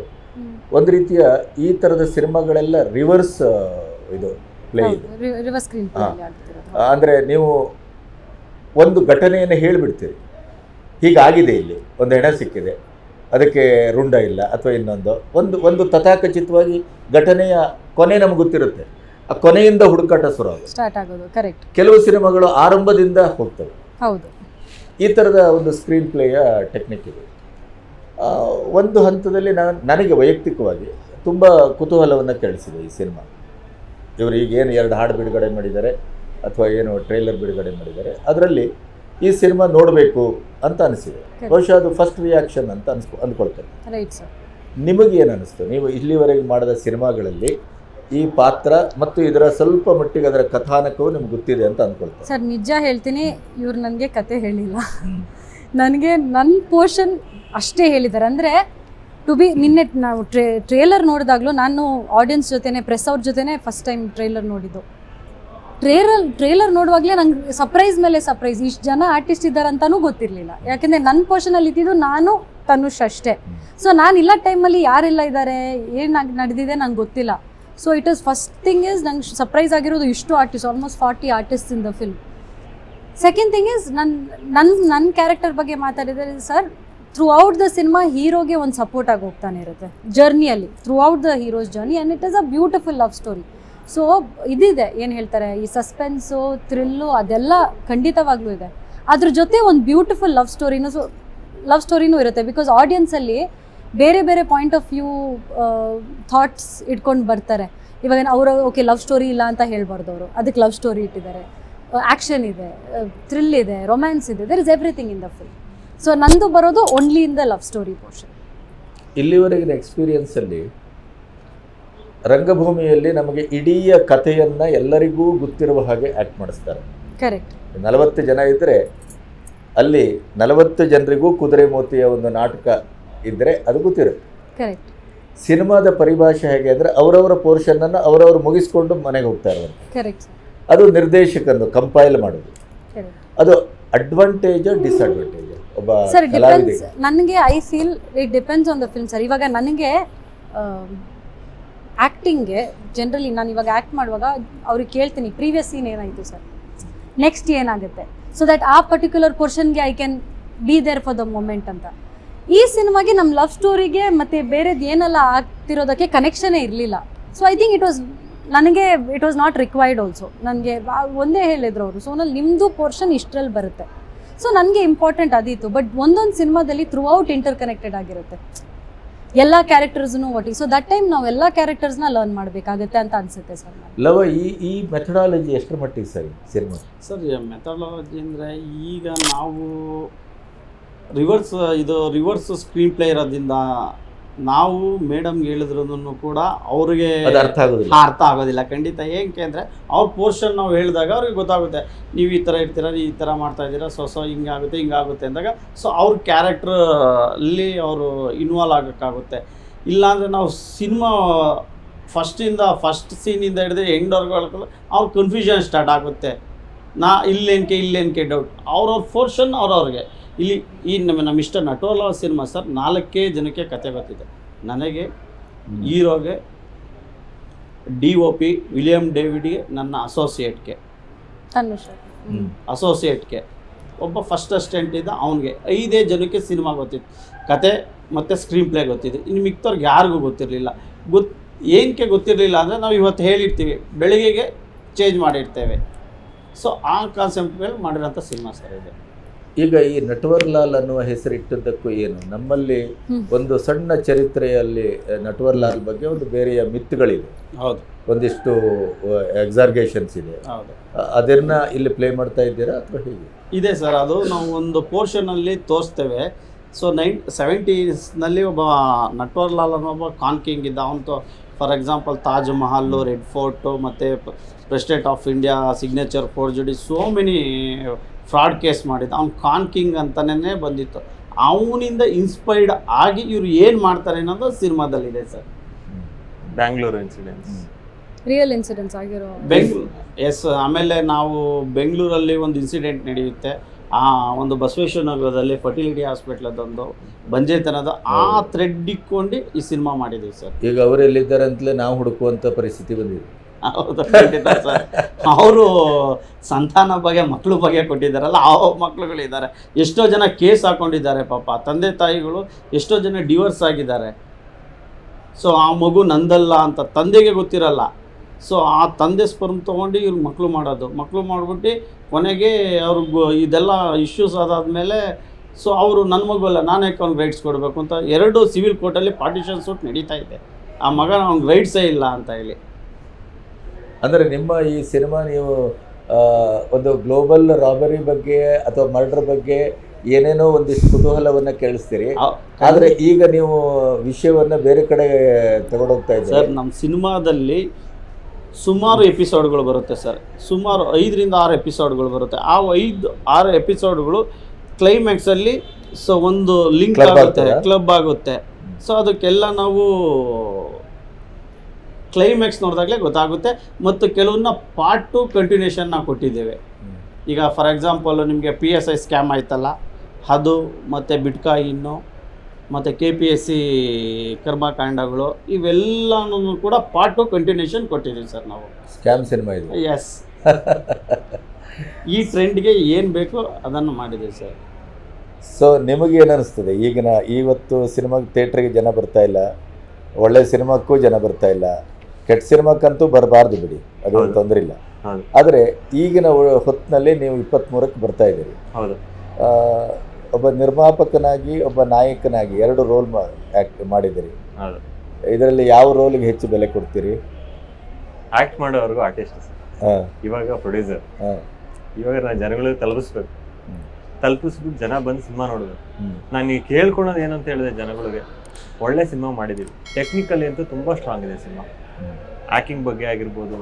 ಒಂದು ರೀತಿಯ ಈ ಥರದ ಸಿನಿಮಾಗಳೆಲ್ಲ ರಿವರ್ಸ್ ಇದು ಪ್ಲೇ ಇದೆ. ಅಂದರೆ ನೀವು ಒಂದು ಘಟನೆಯನ್ನು ಹೇಳಿಬಿಡ್ತೀರಿ. ಹೀಗಾಗಿದೆ ಇಲ್ಲಿ. ಒಂದು ಹೆಣ ಸಿಕ್ಕಿದೆ. ಅದಕ್ಕೆ ರುಂಡ ಇಲ್ಲ ಅಥವಾ ಇನ್ನೊಂದು. ಒಂದು ಒಂದು ತಥಾಕಚಿತವಾಗಿ ಘಟನೆಯ ಕೊನೆ ನಮ್ಗೆ ಗೊತ್ತಿರುತ್ತೆ. ಆ ಕೊನೆಯಿಂದ ಹುಡುಕಾಟ ಶುರು ಆಗುತ್ತೆ. ಸ್ಟಾರ್ಟ್ ಆಗೋದು ಕರೆಕ್ಟ್ ಕೆಲವು ಸಿನಿಮಾಗಳು ಆರಂಭದಿಂದ ಹೋಗ್ತವೆ. ಹೌದು. ಈ ಥರದ ಒಂದು ಸ್ಕ್ರೀನ್ ಪ್ಲೇಯ ಟೆಕ್ನಿಕ್ ಇದೆ. ಆ, ಒಂದು ಹಂತದಲ್ಲಿ ನಾನು ನನಗೆ ವೈಯಕ್ತಿಕವಾಗಿ ತುಂಬ ಕುತೂಹಲವನ್ನು ಕೇಳಿಸಿದೆ ಈ ಸಿನಿಮಾ. ಇವರು ಈಗೇನು ಎರಡು ಹಾಡು ಬಿಡುಗಡೆ ಮಾಡಿದ್ದಾರೆ. ಅಥವಾ ಏನು ಟ್ರೈಲರ್ ಬಿಡುಗಡೆ ಮಾಡಿದ್ದಾರೆ. ಅದರಲ್ಲಿ ಈ ಸಿನಿಮಾ ನೋಡಬೇಕು ಅಂತ ಅನಿಸಿದೆ. ಬಹುಶಃ ಅದು ಫಸ್ಟ್ ರಿಯಾಕ್ಷನ್ ಅಂತ ಅನ್ಸ್ಕೊ ಅಂದ್ಕೊಳ್ತೇನೆ ನಿಮಗೆ ಏನು ಅನಿಸ್ತು ನೀವು ಇಲ್ಲಿವರೆಗೆ ಮಾಡಿದ ಸಿನಿಮಾಗಳಲ್ಲಿ ಈ ಪಾತ್ರ ಮತ್ತು ಇದರ ಸ್ವಲ್ಪ ಮಟ್ಟಿಗೆ ಅದರ ಕಥಾನಕವು ನಿಮ್ಗೆ ಗೊತ್ತಿದೆ ಅಂತ ಅಂದ್ಕೊಳ್ತೀನಿ ಸರ್ ನಿಜ ಹೇಳ್ತೀನಿ ಇವ್ರು ನನಗೆ ಕತೆ ಹೇಳಿಲ್ಲ. ನನಗೆ ನನ್ನ ಪೋರ್ಷನ್ ಅಷ್ಟೇ ಹೇಳಿದ್ದಾರೆ ಅಂದರೆ ಟು ಬಿ ನಿನ್ನೆ ನಾವು ಟ್ರೇ ಟ್ರೇಲರ್ ನೋಡಿದಾಗಲೂ ನಾನು ಆಡಿಯನ್ಸ್ ಜೊತೆನೇ ಪ್ರೆಸ್ ಅವ್ರ ಜೊತೆನೆ ಫಸ್ಟ್ ಟೈಮ್ ಟ್ರೇಲರ್ ನೋಡಿದ್ದು. ಟ್ರೇಲರ್ ಟ್ರೇಲರ್ ನೋಡುವಾಗಲೇ ನಂಗೆ ಸರ್ಪ್ರೈಸ್ ಮೇಲೆ ಸರ್ಪ್ರೈಸ್ ಇಷ್ಟು ಜನ ಆರ್ಟಿಸ್ಟ್ ಇದ್ದಾರೆ ಅಂತಾನೂ ಗೊತ್ತಿರಲಿಲ್ಲ. ಯಾಕೆಂದರೆ ನನ್ನ ಪೋರ್ಷನಲ್ಲಿ ಇದ್ದಿದ್ದು ನಾನು ತನುಷ್ ಅಷ್ಟೇ. ಸೊ ನಾನು ಇಲ್ಲ ಟೈಮಲ್ಲಿ ಯಾರೆಲ್ಲ ಇದ್ದಾರೆ ಏನು ನಡೆದಿದೆ ನಂಗೆ ಗೊತ್ತಿಲ್ಲ. So it is first thing is ನಂಗೆ ಸರ್ಪ್ರೈಸ್ ಆಗಿರೋದು ಇಷ್ಟು artist almost forty artist in the film second thing is ನನ್ನ ನನ್ನ ನನ್ನ ಕ್ಯಾರೆಕ್ಟರ್ ಬಗ್ಗೆ ಮಾತಾಡಿದರೆ sir throughout the cinema ಹೀರೋಗೆ ಒಂದು ಸಪೋರ್ಟ್ ಆಗಿ ಹೋಗ್ತಾನೆ ಇರುತ್ತೆ. ಜರ್ನಿಯಲ್ಲಿ throughout the hero's journey and it is a beautiful love story so ಇದಿದೆ, ಏನು ಹೇಳ್ತಾರೆ, ಈ ಸಸ್ಪೆನ್ಸು ಥ್ರಿಲ್ಲು ಅದೆಲ್ಲ ಖಂಡಿತವಾಗ್ಲೂ ಇದೆ. ಅದ್ರ ಜೊತೆ ಒಂದು ಬ್ಯೂಟಿಫುಲ್ ಲವ್ ಸ್ಟೋರಿನೂ ಸೊ ಲವ್ ಸ್ಟೋರಿನೂ ಇರುತ್ತೆ ಬಿಕಾಸ್ ಆಡಿಯನ್ಸಲ್ಲಿ ಬೇರೆ ಬೇರೆ ಪಾಯಿಂಟ್ ಆಫ್ ವ್ಯೂ ಥಾಟ್ಸ್ ಇಟ್ಕೊಂಡು ಬರ್ತಾರೆ. ಇವಾಗ ಅವರು ಓಕೆ ಲವ್ ಸ್ಟೋರಿ ಇಲ್ಲ ಅಂತ ಹೇಳ್ಬಾರ್ದು ಅವರು. ಅದಕ್ಕೆ ಲವ್ ಸ್ಟೋರಿ ಇಟ್ಟಿದ್ದಾರೆ. ಆ್ಯಕ್ಷನ್ ಇದೆ ಥ್ರಿಲ್ ಇದೆ ರೊಮ್ಯಾನ್ಸ್ ಇದೆ there is everything in the film so ನಂದು ಬರೋದು only in the love story portion ಇಲ್ಲಿವರೆಗಿನ ಎಕ್ಸ್ಪೀರಿಯನ್ಸಲ್ಲಿ ರಂಗಭೂಮಿಯಲ್ಲಿ ನಮಗೆ ಇಡೀ ಕಥೆಯನ್ನು ಎಲ್ಲರಿಗೂ ಗೊತ್ತಿರುವ ಹಾಗೆ ಆ್ಯಕ್ಟ್ ಮಾಡಿಸ್ತಾರೆ. ಕರೆಕ್ಟ್ ನಲವತ್ತು ಜನ ಇದ್ದರೆ ಅಲ್ಲಿ ನಲವತ್ತು ಜನರಿಗೂ ಕುದುರೆ ಮೋತಿಯ ಒಂದು ನಾಟಕ ಇದ್ದರೆ ಅದು ಗೊತ್ತಿರುತ್ತೆ. ಕರೆಕ್ಟ್ ಸಿನಿಮಾದ ಪರಿಭಾಷೆ ಹೇಗೆ ಅಂದರೆ ಅವರವರ ಪೋರ್ಷನನ್ನು ಅವರವರು ಮುಗಿಸ್ಕೊಂಡು ಮನೆಗೆ ಹೋಗ್ತಾ ಇರುವಂತೆ ಕರೆಕ್ಟ್ ಅದು ನಿರ್ದೇಶಕನ್ನು ಕಂಪೈಲ್ ಮಾಡೋದು ಅದು ಅಡ್ವಾಂಟೇಜ್ ಡಿಸ್ಅಡ್ವಾಂಟೇಜ್ ಒಬ್ಬ ಸರ್ ಕಲಾವಿದ. ನನಗೆ I feel it depends on the film sir ಇವಾಗ ನನಗೆ ಆ್ಯಕ್ಟಿಂಗ್ಗೆ ಜನರಲಿ ನಾನು ಇವಾಗ ಆ್ಯಕ್ಟ್ ಮಾಡುವಾಗ ಅವ್ರಿಗೆ ಕೇಳ್ತೀನಿ ಪ್ರೀವಿಯಸ್ ಸೀನ್ ಏನಾಯಿತು ಸರ್ ನೆಕ್ಸ್ಟ್ ಏನಾಗುತ್ತೆ? ಸೊ ದಟ್ ಆ particular ಪೋರ್ಷನ್ಗೆ I can be there for the moment ಅಂತ. ಈ ಸಿನಿಮಾಗೆ ನಮ್ಮ ಲವ್ ಸ್ಟೋರಿಗೆ ಮತ್ತು ಬೇರೆದು ಏನೆಲ್ಲ ಆಗ್ತಿರೋದಕ್ಕೆ ಕನೆಕ್ಷನೇ ಇರಲಿಲ್ಲ. So I think it was ನನಗೆ it was not required also ನನಗೆ ಒಂದೇ ಹೇಳಿದ್ರು ಅವರು. ಸೋನಲ್ಲಿ ನಿಮ್ಮದು ಪೋರ್ಷನ್ ಇಷ್ಟರಲ್ಲಿ ಬರುತ್ತೆ. ಸೊ ನನಗೆ ಇಂಪಾರ್ಟೆಂಟ್ ಅದಿತ್ತು. ಬಟ್ ಒಂದೊಂದು ಸಿನಿಮಾದಲ್ಲಿ ಥ್ರೂ ಔಟ್ ಇಂಟರ್ ಕನೆಕ್ಟೆಡ್ ಆಗಿರುತ್ತೆ. ಎಲ್ಲ ಕ್ಯಾರೆಕ್ಟರ್ಸ್ನು ಒಟ್ಟಿಗೆ ಸೊ ದಟ್ ಟೈಮ್ ನಾವು ಎಲ್ಲ ಕ್ಯಾರೆಕ್ಟರ್ಸ್ನ ಲರ್ನ್ ಮಾಡಬೇಕಾಗತ್ತೆ ಅಂತ ಅನ್ಸುತ್ತೆ ಸರ್ ಲವ ಈ ಈ ಮೆಥಡಾಲಜಿ ಎಷ್ಟರ ಮಟ್ಟಿಗೆ ಸರಿ ಸಿನಿಮಾ? ಸರ್ ಮೆಥಡಾಲಜಿ ಅಂದರೆ ಈಗ ನಾವು ರಿವರ್ಸ್ ಇದು ರಿವರ್ಸ್ ಸ್ಕ್ರೀನ್ ಪ್ಲೇ ಇರೋದ್ರಿಂದ ನಾವು ಮೇಡಮ್ಗೆ ಹೇಳಿದ್ರು ಕೂಡ ಅವ್ರಿಗೆ ಅರ್ಥ ಆಗೋದಿಲ್ಲ. ಅರ್ಥ ಆಗೋದಿಲ್ಲ. ಖಂಡಿತ. ಏನಕ್ಕೆ ಅಂದರೆ ಅವ್ರ ಪೋರ್ಷನ್ ನಾವು ಹೇಳಿದಾಗ ಅವ್ರಿಗೆ ಗೊತ್ತಾಗುತ್ತೆ. ನೀವು ಈ ಥರ ಇರ್ತೀರ ಈ ಥರ ಮಾಡ್ತಾ ಇದ್ದೀರಾ ಸೊ ಸೊ ಹಿಂಗಾಗುತ್ತೆ ಹಿಂಗಾಗುತ್ತೆ ಅಂದಾಗ ಸೊ ಅವ್ರ ಕ್ಯಾರೆಕ್ಟ್ರ್ ಅಲ್ಲಿ ಅವರು ಇನ್ವಾಲ್ವ್ ಆಗೋಕ್ಕಾಗುತ್ತೆ. ಇಲ್ಲಾಂದರೆ ನಾವು ಸಿನಿಮಾ ಫಸ್ಟಿಂದ ಫಸ್ಟ್ ಸೀನಿಂದ ಹಿಡಿದು ಎಂಡ್ವರೆಗೂ ಅವ್ರ ಕನ್ಫ್ಯೂಷನ್ ಸ್ಟಾರ್ಟ್ ಆಗುತ್ತೆ. ನಾ ಇಲ್ಲೇನಕ್ಕೆ ಇಲ್ಲೇನಕ್ಕೆ ಡೌಟ್ ಅವ್ರವ್ರ ಪೋರ್ಷನ್ ಅವ್ರವ್ರಿಗೆ. ಇಲ್ಲಿ ಈ ನಮ್ಮ ನಮ್ಮಿಷ್ಟ ನಟೋಲ ಸಿನಿಮಾ ಸರ್ ನಾಲ್ಕೇ ಜನಕ್ಕೆ ಕತೆ ಗೊತ್ತಿದೆ. ನನಗೆ ಹೀರೋಗೆ ಡಿ ಒ ಪಿ ವಿಲಿಯಂ ಡೇವಿಡ್ಗೆ ನನ್ನ ಅಸೋಸಿಯೇಟ್ಗೆ. ಅಸೋಸಿಯೇಟ್ಗೆ. ಒಬ್ಬ ಫಸ್ಟ್ ಅಸ್ಟೆಂಟ್ ಇದ್ದ ಅವನಿಗೆ ಐದೇ ಜನಕ್ಕೆ ಸಿನಿಮಾ ಗೊತ್ತಿತ್ತು ಕತೆ ಮತ್ತು ಸ್ಕ್ರೀನ್ ಪ್ಲೇ ಗೊತ್ತಿದೆ. ಇನ್ನು ಮಿಕ್ತವ್ರಿಗೆ ಯಾರಿಗೂ ಗೊತ್ತಿರಲಿಲ್ಲ. ಗೊತ್ತು ಏನಕ್ಕೆ ಗೊತ್ತಿರಲಿಲ್ಲ ಅಂದರೆ ನಾವು ಇವತ್ತು ಹೇಳಿರ್ತೀವಿ. ಬೆಳಿಗ್ಗೆಗೆ ಚೇಂಜ್ ಮಾಡಿರ್ತೇವೆ. ಸೊ ಆ ಕಾನ್ಸೆಪ್ಟ್ ಮೇಲೆ ಮಾಡಿರೋಂಥ ಸಿನಿಮಾ ಸರ್ ಇದು. ಈಗ ಈ ನಟವರ್ಲಾಲ್ ಅನ್ನುವ ಹೆಸರಿಟ್ಟದ್ದಕ್ಕೂ ಏನು? ನಮ್ಮಲ್ಲಿ ಒಂದು ಸಣ್ಣ ಚರಿತ್ರೆಯಲ್ಲಿ ನಟವರ್ಲಾಲ್ ಬಗ್ಗೆ ಒಂದು ಬೇರೆಯ ಮಿತ್ತುಗಳಿದೆ ಹೌದು. ಒಂದಿಷ್ಟು ಎಕ್ಸಾರ್ಗೇಷನ್ಸ್ ಇದೆ. ಅದನ್ನ ಇಲ್ಲಿ ಪ್ಲೇ ಮಾಡ್ತಾ ಇದ್ದೀರಾ ಅಥವಾ ಹೇಗೆ? ಇದೆ ಸರ್ ಅದು ನಾವು ಒಂದು ಪೋರ್ಷನಲ್ಲಿ ತೋರಿಸ್ತೇವೆ. ಸೊ ನೈನ್ ಸೆವೆಂಟೀಸ್ನಲ್ಲಿ ಒಬ್ಬ ನಟ್ವರ್ಲಾಲ್ ಅನ್ನೋ ಒಬ್ಬ ಕಾನ್ಕಿಂಗ್ ಇದ್ದ. ಅವನು for example Taj Mahal Red Fort ಮತ್ತು ಪ್ರೆಸಿಡೆಂಟ್ ಆಫ್ ಇಂಡಿಯಾ ಸಿಗ್ನೇಚರ್ ಫೋರ್ಜಡಿ ಸೋ ಮೆನಿ ಫ್ರಾಡ್ ಕೇಸ್ ಮಾಡಿದ್ದ. ಅವ್ನು ಕಾನ್ಕಿಂಗ್ ಅಂತಲೇ ಬಂದಿತ್ತು. ಅವನಿಂದ ಇನ್ಸ್ಪೈರ್ಡ್ ಆಗಿ ಇವರು ಏನು ಮಾಡ್ತಾರೆ ಅನ್ನೋದು ಸಿನಿಮಾದಲ್ಲಿದೆ sir. Bangalore incidents real incidents ಆಗಿರೋ ಬೆಂಗ್ಳೂರು ಎಸ್ ಆಮೇಲೆ ನಾವು ಬೆಂಗಳೂರಲ್ಲಿ ಒಂದು ಇನ್ಸಿಡೆಂಟ್ ನಡೆಯುತ್ತೆ. ಆ ಒಂದು ಬಸವೇಶ್ವರ ನಗರದಲ್ಲಿ ಫರ್ಟಿಲಿಟಿ ಹಾಸ್ಪಿಟ್ಲದೊಂದು ಬಂಜೇತನದ ಆ ಥ್ರೆಡ್ ಇಕ್ಕೊಂಡು ಈ ಸಿನಿಮಾ ಮಾಡಿದ್ದೀವಿ ಸರ್. ಈಗ ಅವರೆಲ್ಲಿದ್ದಾರೆ ಅಂತಲೇ ನಾವು ಹುಡುಕುವಂಥ ಪರಿಸ್ಥಿತಿ ಬಂದಿದೆ. ಹೌದು ಖಂಡಿತ ಸರ್ ಅವರು ಸಂತಾನ ಬಗ್ಗೆ ಮಕ್ಕಳು ಬಗ್ಗೆ ಕೊಟ್ಟಿದ್ದಾರಲ್ಲ, ಆ ಮಕ್ಕಳುಗಳಿದ್ದಾರೆ. ಎಷ್ಟೋ ಜನ ಕೇಸ್ ಹಾಕೊಂಡಿದ್ದಾರೆ ಪಾಪ. ತಂದೆ ತಾಯಿಗಳು ಎಷ್ಟೋ ಜನ ಡಿವೋರ್ಸ್ ಆಗಿದ್ದಾರೆ. ಸೊ ಆ ಮಗು ನಂದಲ್ಲ ಅಂತ ತಂದೆಗೆ ಗೊತ್ತಿರಲ್ಲ. ಸೊ ಆ ತಂದೆ ಸ್ಪರ್ಮ್ ತೊಗೊಂಡು ಇವ್ರು ಮಕ್ಕಳು ಮಾಡೋದು. ಮಕ್ಕಳು ಮಾಡಿಬಿಟ್ಟು ಕೊನೆಗೆ ಅವ್ರಿಗೆ ಇದೆಲ್ಲ ಇಶ್ಯೂಸ್ ಆದಾದಮೇಲೆ ಸೊ ಅವರು ನನ್ನ ಮಗು ಅಲ್ಲ, ನಾನು ಅವ್ನಿಗೆ ರೈಟ್ಸ್ ಕೊಡಬೇಕು ಅಂತ ಎರಡು ಸಿವಿಲ್ ಕೋರ್ಟಲ್ಲಿ ಪಾರ್ಟಿಷನ್ ಸೂಟ್ ನಡೀತಾ ಇದೆ. ಆ ಮಗ ಅವ್ನಿಗೆ ರೈಟ್ಸೇ ಇಲ್ಲ ಅಂತ ಹೇಳಿ. ಅಂದರೆ ನಿಮ್ಮ ಈ ಸಿನಿಮಾ ನೀವು ಒಂದು ಗ್ಲೋಬಲ್ ರಾಬರಿ ಬಗ್ಗೆ ಅಥವಾ ಮರ್ಡರ್ ಬಗ್ಗೆ ಏನೇನೋ ಒಂದಿಷ್ಟು ಕುತೂಹಲವನ್ನು ಕೇಳಿಸ್ತೀರಿ. ಆದರೆ ಈಗ ನೀವು ವಿಷಯವನ್ನು ಬೇರೆ ಕಡೆ ತಗೊಂಡೋಗ್ತಾ ಸರ್ ನಮ್ಮ ಸಿನಿಮಾದಲ್ಲಿ ಸುಮಾರು ಎಪಿಸೋಡ್ಗಳು ಬರುತ್ತೆ ಸರ್. ಸುಮಾರು ಐದರಿಂದ ಆರು ಎಪಿಸೋಡ್ಗಳು ಬರುತ್ತೆ. ಆ ಐದು ಆರು ಎಪಿಸೋಡ್ಗಳು ಕ್ಲೈಮ್ಯಾಕ್ಸಲ್ಲಿ ಸೊ ಒಂದು ಲಿಂಕ್ ಆಗುತ್ತೆ ಕ್ಲಬ್ ಆಗುತ್ತೆ. ಸೊ ಅದಕ್ಕೆಲ್ಲ ನಾವು ಕ್ಲೈಮ್ಯಾಕ್ಸ್ ನೋಡಿದಾಗಲೇ ಗೊತ್ತಾಗುತ್ತೆ. ಮತ್ತು ಕೆಲವನ್ನ ಪಾರ್ಟ್ ಟು ಕಂಟಿನ್ಯೂಷನ್ ನಾವು ಕೊಟ್ಟಿದ್ದೇವೆ. ಈಗ ಫಾರ್ ಎಕ್ಸಾಂಪಲ್ ನಿಮಗೆ ಪಿ ಎಸ್ ಐ ಸ್ಕ್ಯಾಮ್ ಆಯ್ತಲ್ಲ. ಅದು ಮತ್ತು ಬಿಟ್ಕಾಯಿನ್ನು ಮತ್ತು ಕೆ ಪಿ ಎಸ್ ಸಿ ಕರ್ಮಕಾಂಡಗಳು ಇವೆಲ್ಲನೂ ಕೂಡ ಪಾರ್ಟ್ ಟು ಕಂಟಿನ್ಯೂಷನ್ ಕೊಟ್ಟಿದ್ದೀವಿ ಸರ್ ನಾವು. ಸ್ಕ್ಯಾಮ್ ಸಿನಿಮಾ ಇದು. ಎಸ್ ಈ ಟ್ರೆಂಡ್ಗೆ ಏನು ಬೇಕೋ ಅದನ್ನು ಮಾಡಿದ್ದೀವಿ ಸರ್. ಸೊ ನಿಮಗೆ ಏನು ಅನಿಸ್ತದೆ? ಈಗಿನ ಇವತ್ತು ಸಿನಿಮಾ ಥಿಯೇಟ್ರಿಗೆ ಜನ ಬರ್ತಾ ಇಲ್ಲ. ಒಳ್ಳೆ ಸಿನಿಮಾಕ್ಕೂ ಜನ ಬರ್ತಾ ಇಲ್ಲ. ಕೆಟ್ಟ ಸಿನಿಮಾಕ್ಕಂತೂ ಬರಬಾರ್ದು ಬಿಡಿ ಅದು. ತೊಂದರೆ ಇಲ್ಲ. ಆದರೆ ಈಗಿನ ಹೊತ್ತಿನಲ್ಲಿ ನೀವು ಇಪ್ಪತ್ತ್ಮೂರಕ್ಕೆ ಬರ್ತಾ ಇದ್ದೀರಿ. ಒಬ್ಬ ನಿರ್ಮಾಪಕನಾಗಿ ಒಬ್ಬ ನಾಯಕನಾಗಿ ಎರಡು ರೋಲ್ ಆ್ಯಕ್ಟ್ ಮಾಡಿದ್ದೀರಿ. ಇದರಲ್ಲಿ ಯಾವ ರೋಲ್ಗೆ ಹೆಚ್ಚು ಬೆಲೆ ಕೊಡ್ತೀರಿ? ಆ್ಯಕ್ಟ್ ಮಾಡೋವರೆಗೂ ಆರ್ಟಿಸ್ಟ್. ಹಾಂ. ಇವಾಗ ಪ್ರೊಡ್ಯೂಸರ್. ಹಾಂ. ಇವಾಗ ನಾನು ಜನಗಳಿಗೆ ತಲುಪಿಸ್ಬೇಕು. ತಲುಪಿಸ್ಬಿಟ್ಟು ಜನ ಬಂದು ಸಿನಿಮಾ ನೋಡಬೇಕು. ನಾನು ಈಗ ಕೇಳ್ಕೊಳೋದು ಏನಂತ ಹೇಳಿದೆ ಜನಗಳಿಗೆ ಒಳ್ಳೆ ಸಿನಿಮಾ ಮಾಡಿದ್ದೀವಿ. ಟೆಕ್ನಿಕಲಿ ಅಂತೂ ತುಂಬ ಸ್ಟ್ರಾಂಗ್ ಇದೆ ಸಿನಿಮಾ. ಆ್ಯಕ್ಟಿಂಗ್ ಬಗ್ಗೆ ಆಗಿರ್ಬೋದು,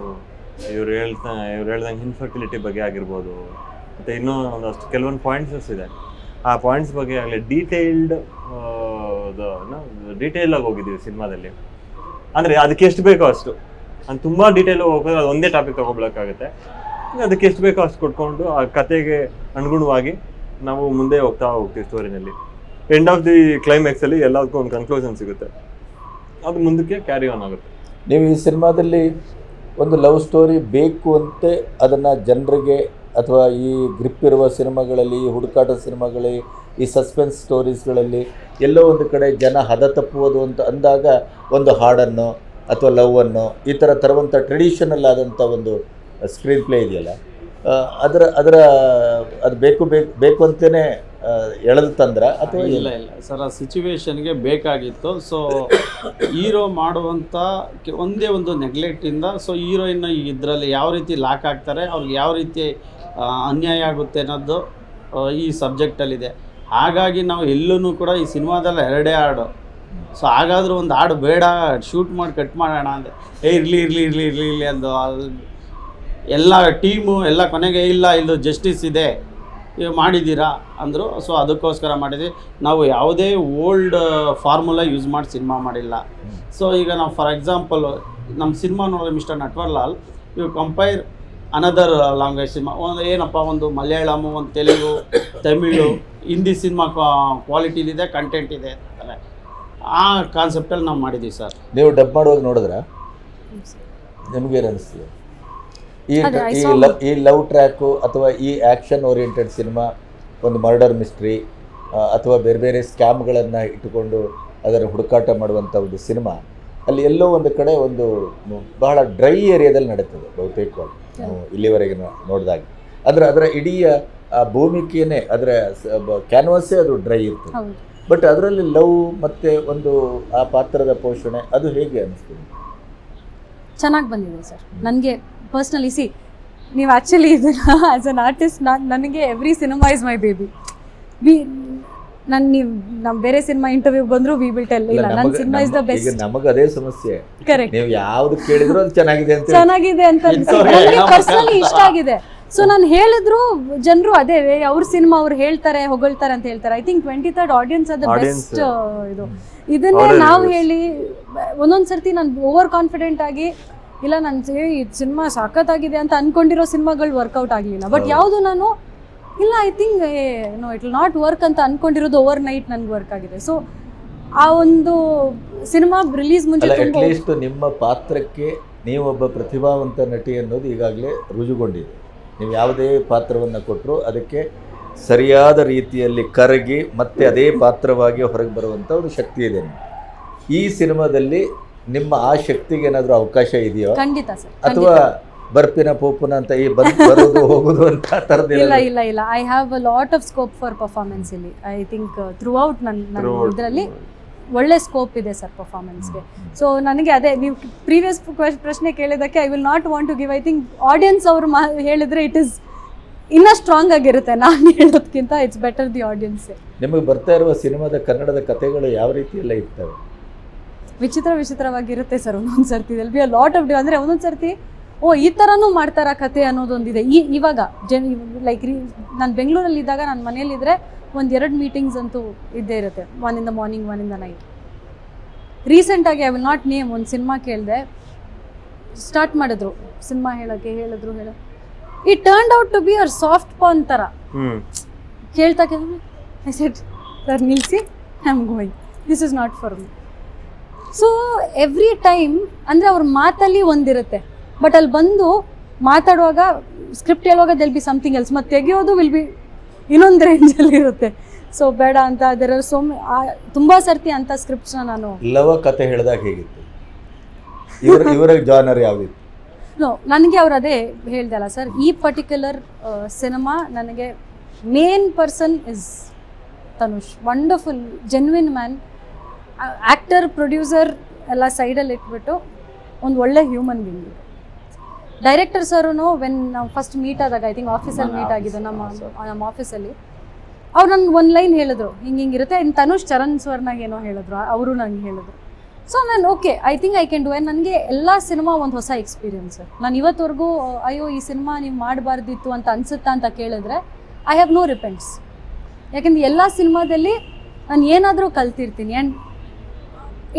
ಇವ್ರು ಹೇಳ್ತಾ, ಇವ್ರು ಹೇಳ್ದಂಗೆ ಇನ್ಫರ್ಟಿಲಿಟಿ ಬಗ್ಗೆ ಆಗಿರ್ಬೋದು, ಮತ್ತು ಇನ್ನೂ ಒಂದಷ್ಟು ಕೆಲವೊಂದು ಪಾಯಿಂಟ್ಸಸ್ ಇದೆ. ಆ ಪಾಯಿಂಟ್ಸ್ ಬಗ್ಗೆ ಆಗಲಿ ಡೀಟೇಲ್ಡ್ ಡೀಟೇಲ್ ಹೋಗಿದ್ದೀವಿ ಸಿನಿಮಾದಲ್ಲಿ. ಅಂದರೆ ಅದಕ್ಕೆ ಎಷ್ಟು ಬೇಕೋ ಅಷ್ಟು. ನಾನು ತುಂಬ ಡೀಟೇಲ್ ಹೋಗೋದ್ರೆ ಅದು ಒಂದೇ ಟಾಪಿಕ್ ತಗೊಬೇಕಾಗುತ್ತೆ ಅದಕ್ಕೆ ಎಷ್ಟು ಬೇಕೋ ಅಷ್ಟು ಕೊಟ್ಕೊಂಡು ಆ ಕತೆಗೆ ಅನುಗುಣವಾಗಿ ನಾವು ಮುಂದೆ ಹೋಗ್ತಾ ಹೋಗ್ತೀವಿ ಸ್ಟೋರಿನಲ್ಲಿ ಎಂಡ್ ಆಫ್ ದಿ ಕ್ಲೈಮ್ಯಾಕ್ಸಲ್ಲಿ ಎಲ್ಲದಕ್ಕೂ ಒಂದು ಕನ್ಕ್ಲೂಷನ್ ಸಿಗುತ್ತೆ. ಅದು ಮುಂದಕ್ಕೆ ಕ್ಯಾರಿ ಆನ್ ಆಗುತ್ತೆ. ನೀವು ಈ ಸಿನಿಮಾದಲ್ಲಿ ಒಂದು ಲವ್ ಸ್ಟೋರಿ ಬೇಕು ಅಂತೆ ಅದನ್ನು ಜನರಿಗೆ ಅಥವಾ ಈ ಗ್ರಿಪ್ ಇರುವ ಸಿನಿಮಾಗಳಲ್ಲಿ, ಈ ಹುಡುಕಾಟ ಸಿನಿಮಾಗಳಲ್ಲಿ, ಈ ಸಸ್ಪೆನ್ಸ್ ಸ್ಟೋರೀಸ್ಗಳಲ್ಲಿ ಎಲ್ಲೋ ಒಂದು ಕಡೆ ಜನ ಹದ ತಪ್ಪುವುದು ಅಂತ ಅಂದಾಗ ಒಂದು ಹಾಡನ್ನು ಅಥವಾ ಲವನ್ನು ಈ ಥರ ತರುವಂಥ ಟ್ರೆಡಿಷನಲ್ ಆದಂಥ ಒಂದು ಸ್ಕ್ರೀನ್ ಪ್ಲೇ ಇದೆಯಲ್ಲ? ಅದರ ಅದರ ಅದು ಬೇಕು ಬೇಕು ಬೇಕು ಅಂತಲೇ ಎಳೆದು ತಂದ್ರ ಅಥವಾ ಇಲ್ಲ ಇಲ್ಲ ಸರ್ ಆ ಸಿಚುವೇಶನ್ಗೆ ಬೇಕಾಗಿತ್ತು. ಸೊ ಹೀರೋ ಮಾಡುವಂಥ ಒಂದೇ ಒಂದು ನೆಗ್ಲೆಕ್ಟಿಂದ ಸೊ ಹೀರೋಯಿನ್ ಇದರಲ್ಲಿ ಯಾವ ರೀತಿ ಲಾಕ್ ಆಗ್ತಾರೆ ಅವ್ರಿಗೆ ಯಾವ ರೀತಿ ಅನ್ಯಾಯ ಆಗುತ್ತೆ ಅನ್ನೋದು ಈ ಸಬ್ಜೆಕ್ಟಲ್ಲಿದೆ ಹಾಗಾಗಿ ನಾವು ಎಲ್ಲೂ ಕೂಡ ಈ ಸಿನಿಮಾದಲ್ಲಿ ಎರಡೇ ಹಾಡು. ಸೊ ಹಾಗಾದ್ರೂ ಒಂದು ಹಾಡು ಬೇಡ ಶೂಟ್ ಮಾಡಿ ಕಟ್ ಮಾಡೋಣ ಅಂದರೆ ಏ ಇರಲಿ ಇರಲಿ ಇರಲಿ ಇರಲಿ ಇರಲಿ ಅದು ಎಲ್ಲ ಟೀಮು, ಎಲ್ಲ ಕೊನೆಗೆ ಇಲ್ಲ, ಇದು ಜಸ್ಟಿಸ್ ಇದೆ ಮಾಡಿದ್ದೀರಾ ಅಂದರು ಸೊ ಅದಕ್ಕೋಸ್ಕರ ಮಾಡಿದ್ವಿ. ನಾವು ಯಾವುದೇ ಓಲ್ಡ್ ಫಾರ್ಮುಲಾ ಯೂಸ್ ಮಾಡಿ ಸಿನಿಮಾ ಮಾಡಿಲ್ಲ. ಸೊ ಈಗ ನಾವು ಫಾರ್ ಎಕ್ಸಾಂಪಲ್ ನಮ್ಮ ಸಿನಿಮಾ ನೋಡಿದ್ರೆ ಮಿಸ್ಟರ್ ನಟ್ವರ್ಲಾಲ್ ಇವು ಕಂಪೈರ್ ಅನದರ್ ಲ್ಯಾಂಗ್ವೇಜ್ ಸಿನಿಮಾ ಒಂದು ಏನಪ್ಪ, ಒಂದು ಮಲಯಾಳಮು ಒಂದು ತೆಲುಗು, ತಮಿಳು, ಹಿಂದಿ ಸಿನಿಮಾ ಕ್ವಾಲಿಟಿಲಿದೆ ಕಂಟೆಂಟ್ ಇದೆ ಅಂತಾರೆ. ಆ ಕಾನ್ಸೆಪ್ಟಲ್ಲಿ ನಾವು ಮಾಡಿದ್ದೀವಿ ಸರ್ ನೀವು ಡಬ್ ಮಾಡುವಾಗ ನೋಡಿದ್ರೆ? ನಿಮಗೇನು ಅನಿಸ್ತದೆ? ಈ ಲವ್ ಟ್ರ್ಯಾಕು ಅಥವಾ ಈ ಆ್ಯಕ್ಷನ್ ಓರಿಯೆಂಟೆಡ್ ಸಿನಿಮಾ ಒಂದು ಮರ್ಡರ್ ಮಿಸ್ಟ್ರಿ ಅಥವಾ ಬೇರೆ ಬೇರೆ ಸ್ಕ್ಯಾಮ್ಗಳನ್ನು ಇಟ್ಟುಕೊಂಡು ಅದರ ಹುಡುಕಾಟ ಮಾಡುವಂಥ ಒಂದು ಸಿನಿಮಾ ಅಲ್ಲಿ ಎಲ್ಲೋ ಒಂದು ಕಡೆ ಒಂದು ಬಹಳ ಡ್ರೈ ಏರಿಯಾದಲ್ಲಿ ನಡೀತದೆ ಬಹುತೇಕವಾಗಿ ನಾವು ಇಲ್ಲಿವರೆಗೆ ನೋಡಿದಾಗ. ಅಂದರೆ ಅದರ ಇಡೀ ಆ ಭೂಮಿಕೆಯೇ ಅದರ ಕ್ಯಾನ್ವಾಸೇ ಅದು ಡ್ರೈ ಇರ್ತದೆ. ಬಟ್ ಅದರಲ್ಲಿ ಲವ್ ಮತ್ತು ಒಂದು ಆ ಪಾತ್ರದ ಪೋಷಣೆ ಅದು ಹೇಗೆ ಅನಿಸ್ತದೆ? ಚೆನ್ನಾಗಿ ಬಂದಿದೆ ಸರ್. ನನಗೆ ಪರ್ಸ್ನಲಿ ಸಿ ನೀವು ಆ್ಯಕ್ಚುಲಿ ಇದನ್ನ ಆ್ಯಸ್ ಅನ್ ಆರ್ಟಿಸ್ಟ್ ನಾನು ನನಗೆ every cinema is my baby we ನಾನು ನೀವು ನಮ್ಮ ಬೇರೆ ಸಿನಿಮಾ ಇಂಟರ್ವ್ಯೂ ಬಂದರೂ ವಿ ವಿಲ್ ಟೆಲ್ ಇಲ್ಲ ನನ್ನ ಸಿನಿಮಾ ಇಸ್ ದ ಬೆಸ್ಟ್ ನಮಗೆ ಅದೇ ಸಮಸ್ಯೆ. ಕರೆಕ್ಟ್ ನೀವು ಯಾವ್ದು ಕೇಳಿದ್ರು ಅದು ಚೆನ್ನಾಗಿದೆ ಅಂತ ಚೆನ್ನಾಗಿದೆ ಅಂತ ನನಗೆ ಪರ್ಸನಲಿ ಇಷ್ಟ ಆಗಿದೆ. ಸೊ ನಾನು ಹೇಳಿದ್ರು ಜನರು ಅದೇ ಅವ್ರ ಸಿನಿಮಾ ಅವ್ರು ಹೇಳ್ತಾರೆ ಹೊಗಳ್ತಾರೆ ಅಂತ ಹೇಳ್ತಾರೆ. I think twenty third audience ಅದ. ಬೆಸ್ಟ್ ಇದು. ಇದನ್ನೇ ನಾವು ಹೇಳಿ ಒಂದೊಂದು ಸರ್ತಿ ನಾನು ಓವರ್ ಕಾನ್ಫಿಡೆಂಟ್ ಆಗಿ ಇಲ್ಲ ನನ್ನ ಈ ಸಿನಿಮಾ ಸಾಕತ್ತಾಗಿದೆ ಅಂತ ಅನ್ಕೊಂಡಿರೋ ಸಿನಿಮಾಗಳು ವರ್ಕೌಟ್ ಆಗಲಿಲ್ಲ. ಬಟ್. ಯಾವುದು ನಾನು ಇಲ್ಲ I think no it not work ಅಂತ ಅನ್ಕೊಂಡಿರೋದು ಓವರ್ ನೈಟ್ ನನ್ಗೆ ವರ್ಕ್ ಆಗಿದೆ. ಸೊ ಆ ಒಂದು ಸಿನಿಮಾ ರಿಲೀಸ್ ಮುಂಚೆ ಅಟ್ಲೀಸ್ಟ್ ನಿಮ್ಮ ಪಾತ್ರಕ್ಕೆ ನೀವೊಬ್ಬ ಪ್ರತಿಭಾವಂತ ನಟಿ ಅನ್ನೋದು ಈಗಾಗಲೇ ರುಜುಗೊಂಡಿದೆ. ನೀವು ಯಾವುದೇ ಪಾತ್ರವನ್ನು ಕೊಟ್ಟರು ಅದಕ್ಕೆ ಸರಿಯಾದ ರೀತಿಯಲ್ಲಿ ಕರಗಿ ಮತ್ತೆ ಅದೇ ಪಾತ್ರವಾಗಿ ಹೊರಗೆ ಬರುವಂಥ ಒಂದು ಶಕ್ತಿ ಇದೆ ಈ ಸಿನಿಮಾದಲ್ಲಿ ನಿಮ್ಮ ಆ ಶಕ್ತಿಗೆ ಏನಾದರೂ ಅವಕಾಶ ಇದೆಯೋ? ಖಂಡಿತ ಸರ್ ಅಥವಾ ಬರ್ಪಿನ ಪೋಪುನ ಅಂತ ಈ ಬಂದು ಬರೋದು ಹೋಗೋದು ಅಂತ ಇಲ್ಲ ಇಲ್ಲ ಇಲ್ಲ. I have a lot of scope for performance ಇಲ್ಲಿ. ಐ ಥಿಂಕ್ ಥ್ರೂ ಔಟ್ ನನ್ನ ನನ್ನ ಇದರಲ್ಲಿ ಒಳ್ಳೆ ಸ್ಕೋಪ್ ಇದೆ ಸರ್ ಪರ್ಫಾರ್ಮೆನ್ಸ್ಗೆ ಸೊ ನನಗೆ ಅದೇ ನೀವು ಪ್ರೀವಿಯಸ್ ಪ್ರಶ್ನೆ ಕೇಳಿದ್ದಕ್ಕೆ I will not want to give I think audience ಅವರು ಮಾ ಹೇಳಿದ್ರೆ ಇಟ್ ಇಸ್ ಇನ್ನ ಸ್ಟ್ರಾಂಗ್ ಆಗಿರುತ್ತೆ ನಾನು ಹೇಳೋದಕ್ಕಿಂತ ಇಟ್ಸ್ ಬೆಟರ್ ದಿ ಆಡಿಯನ್ಸ್ ನಿಮಗೆ ಬರ್ತಾ ಇರುವ ಸಿನಿಮಾದ ಕನ್ನಡದ ಕಥೆಗಳು ಯಾವ ರೀತಿ ಎಲ್ಲ ಇರ್ತವೆ? ವಿಚಿತ್ರ ವಿಚಿತ್ರವಾಗಿರುತ್ತೆ ಸರ್ ಒಂದೊಂದು ಸರ್ತಿ. They'll be a lot of D ಅಂದರೆ ಒಂದೊಂದು ಸರ್ತಿ ಓ ಈ ಥರನೂ ಮಾಡ್ತಾರ ಕತೆ ಅನ್ನೋದೊಂದಿದೆ. ಈ ಇವಾಗ ಜನ್ ಲೈಕ್ ರೀ ನಾನು ಬೆಂಗಳೂರಲ್ಲಿ ಇದ್ದಾಗ ನಾನು ಮನೇಲಿದ್ದರೆ ಒಂದು ಎರಡು ಮೀಟಿಂಗ್ಸ್ ಅಂತೂ ಇದ್ದೇ ಇರುತ್ತೆ. One in the morning one in the night ರೀಸೆಂಟಾಗಿ ಐ ವಿಲ್ ನಾಟ್ ನೇಮ್ ಒಂದು ಸಿನಿಮಾ ಕೇಳಿದೆ. ಸ್ಟಾರ್ಟ್ ಮಾಡಿದ್ರು. ಸಿನಿಮಾ ಹೇಳೋಕ್ಕೆ ಹೇಳಿದ್ರು ಹೇಳ ಈ ಟರ್ನ್ಡ್ ಔಟ್ ಟು ಬಿ ಅವರ್ ಸಾಫ್ಟ್ ಪಾನ್ ಥರ ಕೇಳ್ತಾ ಕೇಳಿದ್ರೆ ಐ ಸೆಟ್ ಸರ್ ನಿಲ್ಲಿಸಿ I am going this is not for me so every time ಅಂದರೆ ಅವ್ರ ಮಾತಲ್ಲಿ ಒಂದಿರುತ್ತೆ. ಬಟ್ ಅಲ್ಲಿ ಬಂದು ಮಾತಾಡುವಾಗ ಸ್ಕ್ರಿಪ್ಟ್ ಹೇಳುವಾಗ ದೆಲ್ ಬಿ ಸಮಥಿಂಗ್ ಎಲ್ಸ್ ಮತ್ತು ತೆಗೆಯೋದು ವಿಲ್ ಬಿ ಇನ್ನೊಂದು ರೇಂಜಲ್ಲಿ ಇರುತ್ತೆ. ಸೊ ಬೇಡ ಅಂತ ಅದರ ಸೊ ತುಂಬ ಸರ್ತಿ ಅಂತ ಸ್ಕ್ರಿಪ್ಟ್ಸ್ನ ನಾನು ಲವ ಕತೆ ಹೇಳಿದಾಗ ಹೇಗಿತ್ತು? ಇವರ ಇವರ ಜಾನರ್ ಯಾವುದಿತ್ತು? ನೋ ನನಗೆ ಅವ್ರು ಅದೇ ಹೇಳ್ದಲ್ಲ ಸರ್ ಈ ಪರ್ಟಿಕ್ಯುಲರ್ ಸಿನಿಮಾ ನನಗೆ main person is Tanush. Wonderful genuine man actor producer ಎಲ್ಲ ಸೈಡಲ್ಲಿ ಇಟ್ಬಿಟ್ಟು ಒಂದು ಒಳ್ಳೆ human being director sir when ನಾವು ಫಸ್ಟ್ ಮೀಟ್ ಆದಾಗ ಐ ಥಿಂಕ್ ಆಫೀಸಲ್ಲಿ ಮೀಟ್ ಆಗಿದ್ದು ನಮ್ಮ ನಮ್ಮ ಆಫೀಸಲ್ಲಿ ಅವ್ರು ನಂಗೆ ಒಂದು ಲೈನ್ ಹೇಳಿದ್ರು. ಹಿಂಗೆ ಹಿಂಗಿರುತ್ತೆ ಇನ್ನು ತನುಷ್ ಚರಣ್ ಸ್ವರ್ನಾಗ ಏನೋ ಹೇಳಿದ್ರು. ಅವರು ನಂಗೆ ಹೇಳಿದ್ರು. ಸೊ ನಾನು okay I think I can do and ನನಗೆ ಎಲ್ಲ ಸಿನಿಮಾ ಒಂದು ಹೊಸ ಎಕ್ಸ್ಪೀರಿಯನ್ಸ್ ನಾನು ಇವತ್ತವರೆಗೂ, ಅಯ್ಯೋ, ಈ ಸಿನಿಮಾ ನೀವು ಮಾಡಬಾರ್ದಿತ್ತು ಅಂತ ಅನಿಸುತ್ತಾ ಅಂತ ಕೇಳಿದ್ರೆ ಐ ಹ್ಯಾವ್ ನೋ ರಿಪೆಂಟ್ಸ್ ಯಾಕೆಂದ್ರೆ ಎಲ್ಲ ಸಿನಿಮಾದಲ್ಲಿ ನಾನು ಏನಾದರೂ ಕಲ್ತಿರ್ತೀನಿ. And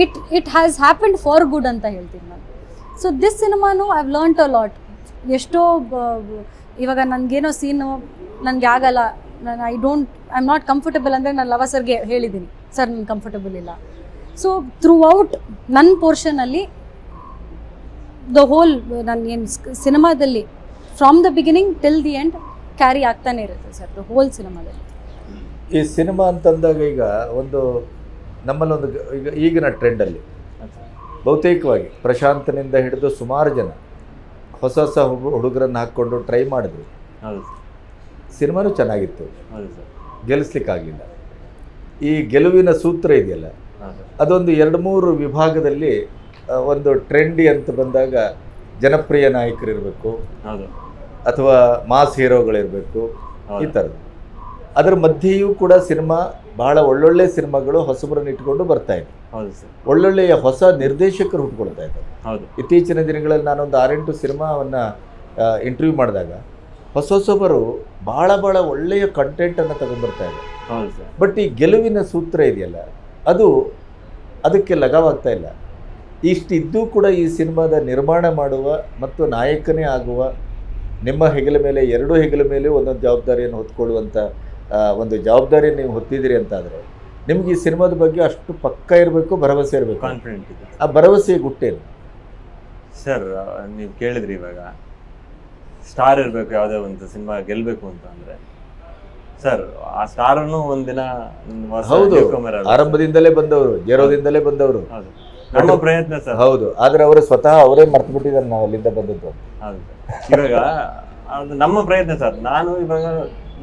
it it has happened for good ಅಂತ ಹೇಳ್ತೀನಿ ನಾನು. ಸೊ ದಿಸ್ ಸಿನಿಮಾನು ಐ ಲರ್ನ್ಟ್ ಅ ಲಾಟ್ ಎಷ್ಟೋ ಇವಾಗ ನನಗೇನೋ ಸೀನು ನನಗೆ ಆಗಲ್ಲ. ನಾನು I don't I am not comfortable ಅಂದರೆ ನಾನು ಲವ ಸರ್ಗೆ ಹೇಳಿದ್ದೀನಿ. ಸರ್, ನಾನು ಕಂಫರ್ಟಬಲ್ ಇಲ್ಲ. ಸೊ ಥ್ರೂ ಔಟ್ ನನ್ನ ಪೋರ್ಷನಲ್ಲಿ ದ ಹೋಲ್ ನನ್ನ ಏನು ಸಿನಿಮಾದಲ್ಲಿ from the beginning till the end carry ಆಗ್ತಾನೆ ಇರುತ್ತೆ ಸರ್ ದ ಹೋಲ್ ಸಿನಿಮಾದಲ್ಲಿ ಈ ಸಿನಿಮಾ ಅಂತಂದಾಗ ಈಗ ಒಂದು ನಮ್ಮಲ್ಲೊಂದು ಈಗ ಈಗಿನ ಟ್ರೆಂಡಲ್ಲಿ ಬಹುತೇಕವಾಗಿ ಪ್ರಶಾಂತನಿಂದ ಹಿಡಿದು ಸುಮಾರು ಜನ ಹೊಸ ಹೊಸ ಹುಡುಗರನ್ನು ಹುಡುಗರನ್ನ ಹಾಕ್ಕೊಂಡು ಟ್ರೈ ಮಾಡಿದ್ರು. ಸಿನಿಮಾನೂ ಚೆನ್ನಾಗಿತ್ತು. ಗೆಲ್ಲಿಸ್ಲಿಕ್ಕಾಗಲಿಲ್ಲ ಈ ಗೆಲುವಿನ ಸೂತ್ರ ಇದೆಯಲ್ಲ ಅದೊಂದು ಎರಡು ಮೂರು ವಿಭಾಗದಲ್ಲಿ ಒಂದು ಟ್ರೆಂಡಿ ಅಂತ ಬಂದಾಗ ಜನಪ್ರಿಯ ನಾಯಕರಿರಬೇಕು ಅಥವಾ ಮಾಸ್ ಹೀರೋಗಳಿರಬೇಕು ಈ ಥರದ್ದು. ಅದರ ಮಧ್ಯೆಯೂ ಕೂಡ ಸಿನಿಮಾ ಬಹಳ ಒಳ್ಳೊಳ್ಳೆ ಸಿನಿಮಾಗಳು ಹೊಸಬರನ್ನು ಇಟ್ಕೊಂಡು ಬರ್ತಾ ಇದೆ. ಹೌದು ಸರ್. ಒಳ್ಳೊಳ್ಳೆಯ ಹೊಸ ನಿರ್ದೇಶಕರು ಹುಟ್ಕೊಳ್ತಾ ಇದ್ದಾರೆ. ಹೌದು. ಇತ್ತೀಚಿನ ದಿನಗಳಲ್ಲಿ ನಾನೊಂದು ಆರೆಂಟು ಸಿನಿಮಾವನ್ನು ಇಂಟರ್ವ್ಯೂ ಮಾಡಿದಾಗ ಹೊಸ ಹೊಸಬರು ಭಾಳ ಭಾಳ ಒಳ್ಳೆಯ ಕಂಟೆಂಟನ್ನು ತಗೊಂಡ್ಬರ್ತಾ ಇದೆ ಹೌದು ಸರ್. ಬಟ್ ಈ ಗೆಲುವಿನ ಸೂತ್ರ ಇದೆಯಲ್ಲ ಅದು ಅದಕ್ಕೆ ಲಗವಾಗ್ತಾ ಇಲ್ಲ. ಇಷ್ಟಿದ್ದೂ ಕೂಡ ಈ ಸಿನಿಮಾದ ನಿರ್ಮಾಣ ಮಾಡುವ ಮತ್ತು ನಾಯಕನೇ ಆಗುವ ನಿಮ್ಮ ಹೆಗಲ ಮೇಲೆ ಎರಡು ಹೆಗಲ ಮೇಲೆ ಒಂದೊಂದು ಜವಾಬ್ದಾರಿಯನ್ನು ಹೊತ್ಕೊಳ್ಳುವಂಥ ಒಂದು ಜವಾಬ್ದಾರಿ ನೀವು ಹೊತ್ತಿದ್ದೀರಿ ಅಂತಾದರೆ ನಿಮ್ಗೆ ಈ ಸಿನಿಮಾದ ಬಗ್ಗೆ ಅಷ್ಟು ಪಕ್ಕ ಇರಬೇಕು ಭರವಸೆ ಇರಬೇಕು. ಕಾನ್ಫಿಡೆಂಟ್ ಇದೆ ಆ ಭರವಸೆಗೆ ಗುಟ್ಟೇನು ಸರ್ ನೀವು ಕೇಳಿದ್ರಿ ಇವಾಗ ಸ್ಟಾರ್ ಇರಬೇಕು ಯಾವುದೇ ಒಂದು ಸಿನಿಮಾ ಗೆಲ್ಲಬೇಕು ಅಂತ ಅಂದರೆ. ಸರ್ ಆ ಸ್ಟಾರನ್ನು ಒಂದಿನ ಹೊಸ ಹೌದು. ಆರಂಭದಿಂದಲೇ ಬಂದವರು ಜೇರೋದಿಂದಲೇ ಬಂದವರು. ನಮ್ಮ ಪ್ರಯತ್ನ ಸರ್ ಹೌದು ಆದರೆ ಅವರು ಸ್ವತಃ ಅವರೇ ಮರ್ತು ಬಿಟ್ಟಿದ್ದಾರೆ ನಾವು ಅಲ್ಲಿಂದ ಬಂದದ್ದು ಹೌದು. ಇವಾಗ ಅದು ನಮ್ಮ ಪ್ರಯತ್ನ ಸರ್ ನಾನು ಇವಾಗ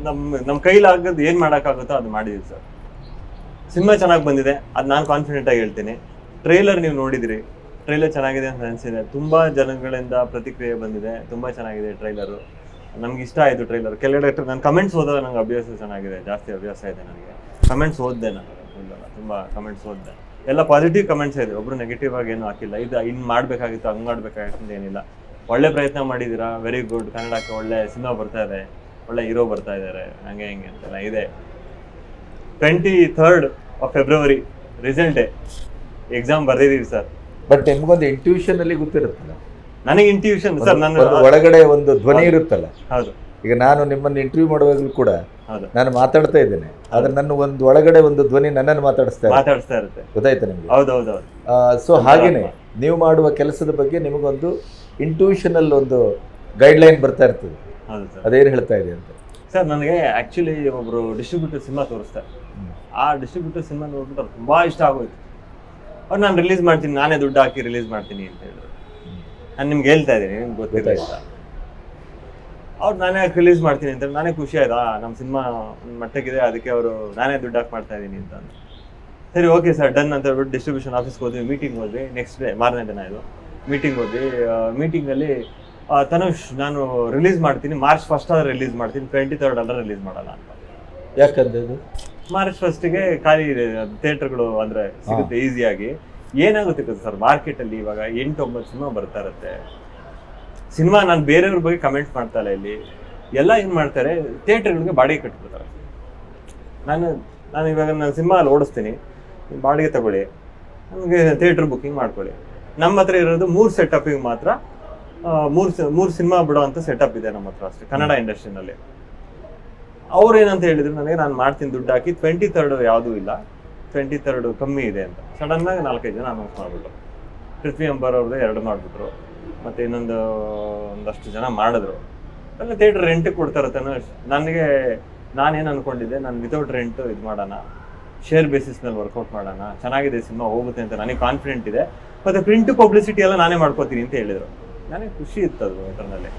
ನಮ್ಮ ನಮ್ಮ ಕೈಲಾಗದ್ದು ಏನು ಮಾಡೋಕ್ಕಾಗುತ್ತೋ ಅದು ಮಾಡಿದೀವಿ ಸರ್. ಸಿನಿಮಾ ಚೆನ್ನಾಗಿ ಬಂದಿದೆ, ಅದು ನಾನು ಕಾನ್ಫಿಡೆಂಟ್ ಆಗಿ ಹೇಳ್ತೀನಿ. ಟ್ರೈಲರ್ ನೀವು ನೋಡಿದಿರಿ. ಟ್ರೈಲರ್ ಚೆನ್ನಾಗಿದೆ ಅಂತ ಅನಿಸಿದೆ. ತುಂಬ ಜನಗಳಿಂದ ಪ್ರತಿಕ್ರಿಯೆ ಬಂದಿದೆ. ತುಂಬ ಚೆನ್ನಾಗಿದೆ ಟ್ರೈಲರು ನಮ್ಗೆ ಇಷ್ಟ ಆಯಿತು ಟ್ರೈಲರ್ ಕೆಳಗಡೆ ನಾನು ಕಮೆಂಟ್ಸ್ ಓದೋ ನಂಗೆ ಅಭ್ಯಾಸ ಚೆನ್ನಾಗಿದೆ. ಜಾಸ್ತಿ ಅಭ್ಯಾಸ ಇದೆ ನನಗೆ. ಕಮೆಂಟ್ಸ್ ಓದಿದೆ ನಾನು. ತುಂಬ ಕಮೆಂಟ್ಸ್ ಓದಿದೆ. ಎಲ್ಲ ಪಾಸಿಟಿವ್ ಕಮೆಂಟ್ಸ್ ಇದೆ. ಒಬ್ರು ನೆಗೆಟಿವ್ ಆಗಿ ಏನು ಹಾಕಿಲ್ಲ. ಇದು ಇನ್ನು ಮಾಡಬೇಕಾಗಿತ್ತು, ಹಂಗೆ ಮಾಡಬೇಕಾಗಿತ್ತು ಏನಿಲ್ಲ. ಒಳ್ಳೆ ಪ್ರಯತ್ನ ಮಾಡಿದ್ದೀರಾ ವೆರಿ ಗುಡ್ ಕನ್ನಡಕ್ಕೆ ಒಳ್ಳೆ ಸಿನಿಮಾ ಬರ್ತಾ ಇದೆ. ಒಳ್ಳೆ ಹೀರೋ ಬರ್ತಾ ಇದ್ದಾರೆ ಹಂಗೆ ಹಿಂಗೆ ಅಂತೆಲ್ಲ ಇದೆ. Twenty third of February result day exam ಬರ್ದಿದ್ದೀವಿ sir but ನಿಮ್ಗೊಂದು ಇಂಟ್ಯೂಷನ್ ಅಲ್ಲಿ ಗೊತ್ತಿರುತ್ತಲ್ಲ? ನನಗೆ ಇಂಟ್ಯೂಷನ್ ಸರ್ ನನ್ನ ಒಳಗಡೆ ಒಂದು ಧ್ವನಿ ಇರುತ್ತಲ್ಲ? ಹೌದು. ಈಗ ನಾನು ನಿಮ್ಮನ್ನು ಇಂಟರ್ವ್ಯೂ ಮಾಡುವಾಗಲೂ ಕೂಡ ಹೌದು. ನಾನು ಮಾತಾಡ್ತಾ ಇದ್ದೇನೆ. ಆದ್ರೆ ನನ್ನ ಒಂದು ಒಳಗಡೆ ಒಂದು ಧ್ವನಿ ನನ್ನನ್ನು ಮಾತಾಡಿಸ್ತಾ ಇರುತ್ತೆ. ಗೊತ್ತಾಯ್ತಾ ನಿಮಗೆ? ಹೌದು ಹೌದು ಹೌದು ಸೊ ಹಾಗೇನೆ ನೀವು ಮಾಡುವ ಕೆಲಸದ ಬಗ್ಗೆ ನಿಮಗೊಂದು ಇಂಟ್ಯೂಷನಲ್ ಒಂದು ಗೈಡ್ಲೈನ್ ಬರ್ತಾ ಇರ್ತದೆ. ಅದೇನು ಹೇಳ್ತಾ ಇದೆ ಅಂತ? ಸರ್ ನನಗೆ ಆ್ಯಕ್ಚುಲಿ ಒಬ್ಬರು ಡಿಸ್ಟ್ರಿಬ್ಯೂಟರ್ ಸಿನಿಮಾ ತೋರಿಸ್ತಾರೆ. ಆ ಡಿಸ್ಟ್ರಿಬ್ಯೂಟರ್ ಸಿನಿಮಾ ನೋಡ್ಬಿಟ್ಟು ಅವ್ರು ತುಂಬಾ ಇಷ್ಟ ಆಗೋಯ್ತು. ಅವ್ರು ನಾನು ರಿಲೀಸ್ ಮಾಡ್ತೀನಿ ನಾನೇ ದುಡ್ಡು ಹಾಕಿ ರಿಲೀಸ್ ಮಾಡ್ತೀನಿ ಅಂತ ಹೇಳಿದ್ರು. ನಾನು ನಿಮ್ಗೆ ಹೇಳ್ತಾ ಇದ್ದೀನಿ ನಿಮ್ಗೆ ಗೊತ್ತಿಲ್ಲ. ಅಂತ ಅವ್ರು ನಾನೇ ಯಾಕೆ ರಿಲೀಸ್ ಮಾಡ್ತೀನಿ ಅಂತ ನನಗೆ ಖುಷಿ ಆಯ್ತಾ? ನಮ್ಮ ಸಿನಿಮಾ ಒಂದು ಮಟ್ಟಕ್ಕಿದೆ ಅದಕ್ಕೆ ಅವರು ನಾನೇ ದುಡ್ಡು ಹಾಕಿ ಮಾಡ್ತಾ ಇದ್ದೀನಿ ಅಂತ ಅಂದ್ರು. ಸರಿ ಓಕೆ ಸರ್ ಡನ್ ಅಂತ ಹೇಳ್ಬಿಟ್ಟು ಡಿಸ್ಟ್ರಿಬ್ಯೂಷನ್ ಆಫೀಸ್ಗೆ ಹೋದ್ವಿ. ಮೀಟಿಂಗ್ ಹೋದ್ವಿ. ನೆಕ್ಸ್ಟ್ ಡೇ ಮಾರನೇ ದಿನ ಇದು. ಮೀಟಿಂಗ್ ಹೋದ್ವಿ. ಮೀಟಿಂಗಲ್ಲಿ ತನುಷ್ ನಾನು ರಿಲೀಸ್ ಮಾಡ್ತೀನಿ. ಮಾರ್ಚ್ ಫಸ್ಟ್ ಆದ್ರೆ ರಿಲೀಸ್ ಮಾಡ್ತೀನಿ. ಟ್ವೆಂಟಿ ತರ್ಡ್ ಆದ್ರೆ ರಿಲೀಸ್ ಮಾಡಲ್ಲ ಅಂತ. ಯಾಕಂದ್ರೆ ಮಾರ್ಚ್ ಫಸ್ಟಿಗೆ ಖಾಲಿ ಥಿಯೇಟರ್ಗಳು ಅಂದ್ರೆ ಸಿಗುತ್ತೆ ಈಸಿಯಾಗಿ ಏನಾಗುತ್ತೆ ಸರ್ ಮಾರ್ಕೆಟಲ್ಲಿ ಇವಾಗ ಎಂಟು ಒಂಬತ್ತು ಸಿನಿಮಾ ಬರ್ತಾ ಇರುತ್ತೆ. ಸಿನಿಮಾ ನಾನು ಬೇರೆಯವ್ರ ಬಗ್ಗೆ ಕಮೆಂಟ್ ಮಾಡ್ತಾ ಇಲ್ಲ ಇಲ್ಲಿ. ಎಲ್ಲ ಏನು ಮಾಡ್ತಾರೆ ಥಿಯೇಟರ್ಗಳಿಗೆ ಬಾಡಿಗೆ ಕಟ್ಬಿಡ್ತಾರೆ. ನಾನು ನಾನು ಇವಾಗ ನನ್ನ ಸಿನಿಮಾ ಅಲ್ಲಿ ಓಡಿಸ್ತೀನಿ. ಬಾಡಿಗೆ ತಗೊಳ್ಳಿ. ನಮಗೆ ಥಿಯೇಟರ್ ಬುಕ್ಕಿಂಗ್ ಮಾಡ್ಕೊಳ್ಳಿ. ನಮ್ಮ ಹತ್ರ ಇರೋದು ಮೂರು ಸೆಟಪ್ಪಿಗೆ ಮಾತ್ರ ಮೂರು ಮೂರು ಸಿನಿಮಾ ಬಿಡೋವಂಥ ಸೆಟಪ್ ಇದೆ ನಮ್ಮ ಹತ್ರ ಅಷ್ಟೇ, ಕನ್ನಡ ಇಂಡಸ್ಟ್ರಿನಲ್ಲಿ. ಅವ್ರು ಏನಂತ ಹೇಳಿದ್ರು, ನನಗೆ ನಾನು ಮಾಡ್ತೀನಿ ದುಡ್ಡು ಹಾಕಿ ಟ್ವೆಂಟಿ ತರ್ಡ್ ಯಾವುದೂ ಇಲ್ಲ ಟ್ವೆಂಟಿ ತರ್ಡ್ ಕಮ್ಮಿ ಇದೆ ಅಂತ. ಸಡನ್ ಆಗಿ ನಾಲ್ಕೈದು ಜನ ಅನೌನ್ಸ್ ಮಾಡಿಬಿಟ್ರು. ಪೃಥ್ವಿ ಅಂಬರ್ ಅವ್ರದ್ದು ಎರಡು ಮಾಡಿಬಿಟ್ರು. ಮತ್ತೆ ಇನ್ನೊಂದು, ಒಂದಷ್ಟು ಜನ ಮಾಡಿದ್ರು. ಅಲ್ಲ ಥಿಯೇಟರ್ ರೆಂಟ್ ಕೊಡ್ತಾರೆ ತನುಷ್ ನನಗೆ, ನಾನೇನು ಅನ್ಕೊಂಡಿದ್ದೆ, ನಾನು ವಿತೌಟ್ ರೆಂಟ್ ಇದು ಮಾಡೋಣ ಶೇರ್ ಬೇಸಿಸ್ ಮೇಲೆ ವರ್ಕೌಟ್ ಮಾಡೋಣ, ಚೆನ್ನಾಗಿದೆ ಸಿನಿಮಾ ಹೋಗುತ್ತೆ ಅಂತ ನನಗೆ ಕಾನ್ಫಿಡೆಂಟ್ ಇದೆ. ಮತ್ತು ಪ್ರಿಂಟ್ ಪಬ್ಲಿಸಿಟಿ ಎಲ್ಲ ನಾನೇ ಮಾಡ್ಕೋತೀನಿ ಅಂತ ಹೇಳಿದರು. ನನಗೆ ಖುಷಿ ಇತ್ತು ಅದು ಇದರಲ್ಲಿ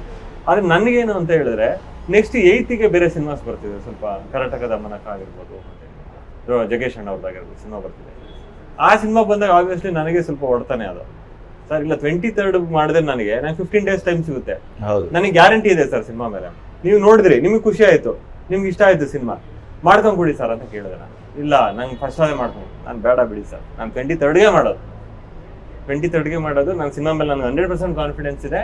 ಆದ್ರೆ ನನಗೇನು ಅಂತ ಹೇಳಿದ್ರೆ ನೆಕ್ಸ್ಟ್ ಏಯ್ತಿಗೆ ಬೇರೆ ಸಿನಿಮಾಸ್ ಬರ್ತಿದೆ. ಸ್ವಲ್ಪ ಕರ್ನಾಟಕದ ಮನಕ ಆಗಿರ್ಬೋದು ಮತ್ತೆ ಜಗೇಶ್ ಅಣ್ಣ ಅವ್ರದ್ದಾಗಿರ್ಬೋದು ಸಿನಿಮಾ ಬರ್ತಿದೆ. ಆ ಸಿನಿಮಾ ಬಂದಾಗ ಆಬ್ವಿಯಸ್ಲಿ ನನಗೆ ಸ್ವಲ್ಪ ಹೊಡ್ತಾನೆ ಅದು. ಸರ್ ಇಲ್ಲ ಟ್ವೆಂಟಿ ತರ್ಡ್ ಮಾಡಿದ್ರೆ ನನಗೆ ನಂಗೆ ಫಿಫ್ಟೀನ್ ಡೇಸ್ ಟೈಮ್ ಸಿಗುತ್ತೆ. ನನಗೆ ಗ್ಯಾರಂಟಿ ಇದೆ ಸರ್ ಸಿನಿಮಾ ಮೇಲೆ. ನೀವು ನೋಡಿದ್ರಿ ನಿಮಗೆ ಖುಷಿ ಆಯ್ತು. ನಿಮ್ಗೆ ಇಷ್ಟ ಆಯ್ತು ಸಿನಿಮಾ. ಮಾಡ್ಕೊಂಡ್ ಕೊಡಿ ಸರ್ ಅಂತ ಕೇಳಿದೆ ನಾನು. ಇಲ್ಲ ನಂಗೆ ಫಸ್ಟ್ ಅದೇ ಮಾಡ್ಕೊಂಡು ನಾನು ಬೇಡ ಬಿಡಿ ಸರ್. ನಾನು ಟ್ವೆಂಟಿ ತರ್ಡ್ಗೆ ಮಾಡೋದು. ಟ್ವೆಂಟಿ ತರ್ಡ್ಗೆ ಮಾಡೋದು. ನನ್ನ ಸಿನಿಮಾ ಮೇಲೆ ನನಗೆ ಹಂಡ್ರೆಡ್ ಪರ್ಸೆಂಟ್ ಕಾನ್ಫಿಡೆನ್ಸ್ ಇದೆ.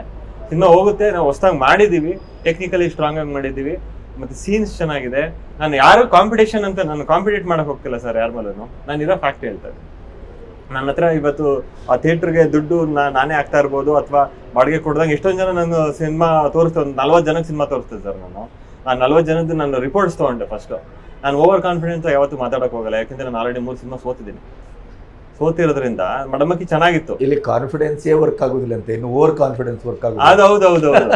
ಸಿನಿಮಾ ಹೋಗುತ್ತೆ. ನಾವು ಹೊಸದಾಗಿ ಮಾಡಿದ್ದೀವಿ. ಟೆಕ್ನಿಕಲಿ ಸ್ಟ್ರಾಂಗ್ ಆಗಿ ಮಾಡಿದ್ದೀವಿ. ಮತ್ತೆ ಸೀನ್ಸ್ ಚೆನ್ನಾಗಿದೆ. ನಾನು ಯಾರು ಕಾಂಪಿಟೇಷನ್ ಅಂತ ನಾನು ಕಾಂಪಿಟೇಟ್ ಮಾಡೋಕೆ ಹೋಗ್ತಿಲ್ಲ ಸರ್ ಯಾರ ಮೇಲೂ ನಾನು ಇರೋ ಫ್ಯಾಕ್ಟ್ ಹೇಳ್ತಾ ಇದ್ದೀನಿ ನನ್ನ ಹತ್ರ ಇವತ್ತು ಆ ಥಿಯೇಟ್ರಿಗೆ ದುಡ್ಡು ನಾನೇ ಆಗ್ತಾ ಇರ್ಬೋದು ಅಥವಾ ಬಾಡಿಗೆ ಕೊಡ್ದಂಗೆ ಎಷ್ಟೊಂದು ಜನ ನಾನು ಸಿನಿಮಾ ತೋರಿಸ್ತಾ ಒಂದು ನಲ್ವತ್ತು ಜನಕ್ಕೆ ಸಿನಿಮಾ ತೋರಿಸ್ತೇವೆ ಸರ್ ನಾನು. ಆ ನಲ್ವತ್ತು ಜನದ್ದು ನಾನು ರಿಪೋರ್ಟ್ಸ್ ತೊಗೊಂಡೆ ಫಸ್ಟು ನಾನು ಓವರ್ ಕಾನ್ಫಿಡೆನ್ಸ್ ಯಾವತ್ತೂ ಮಾತಾಡೋಕೆ ಹೋಗಲ್ಲ. ಯಾಕಂದ್ರೆ ನಾನು ಆಲ್ರೆಡಿ ಮೂರು ಸಿನಿಮಾ ಸೋತಿದ್ದೀನಿ. ಸೋತಿರೋದ್ರಿಂದ ಮಡಮಕ್ಕಿ ಚೆನ್ನಾಗಿತ್ತು. ಇಲ್ಲಿ ಕಾನ್ಫಿಡೆನ್ಸೇ ವರ್ಕ್ ಆಗುದಿಲ್ಲ ಅಂತ ಇನ್ನು ಓವರ್ ಕಾನ್ಫಿಡೆನ್ಸ್ ವರ್ಕ್ ಆಗುದು ಅದು ಹೌದು ಹೌದು ಹೌದು.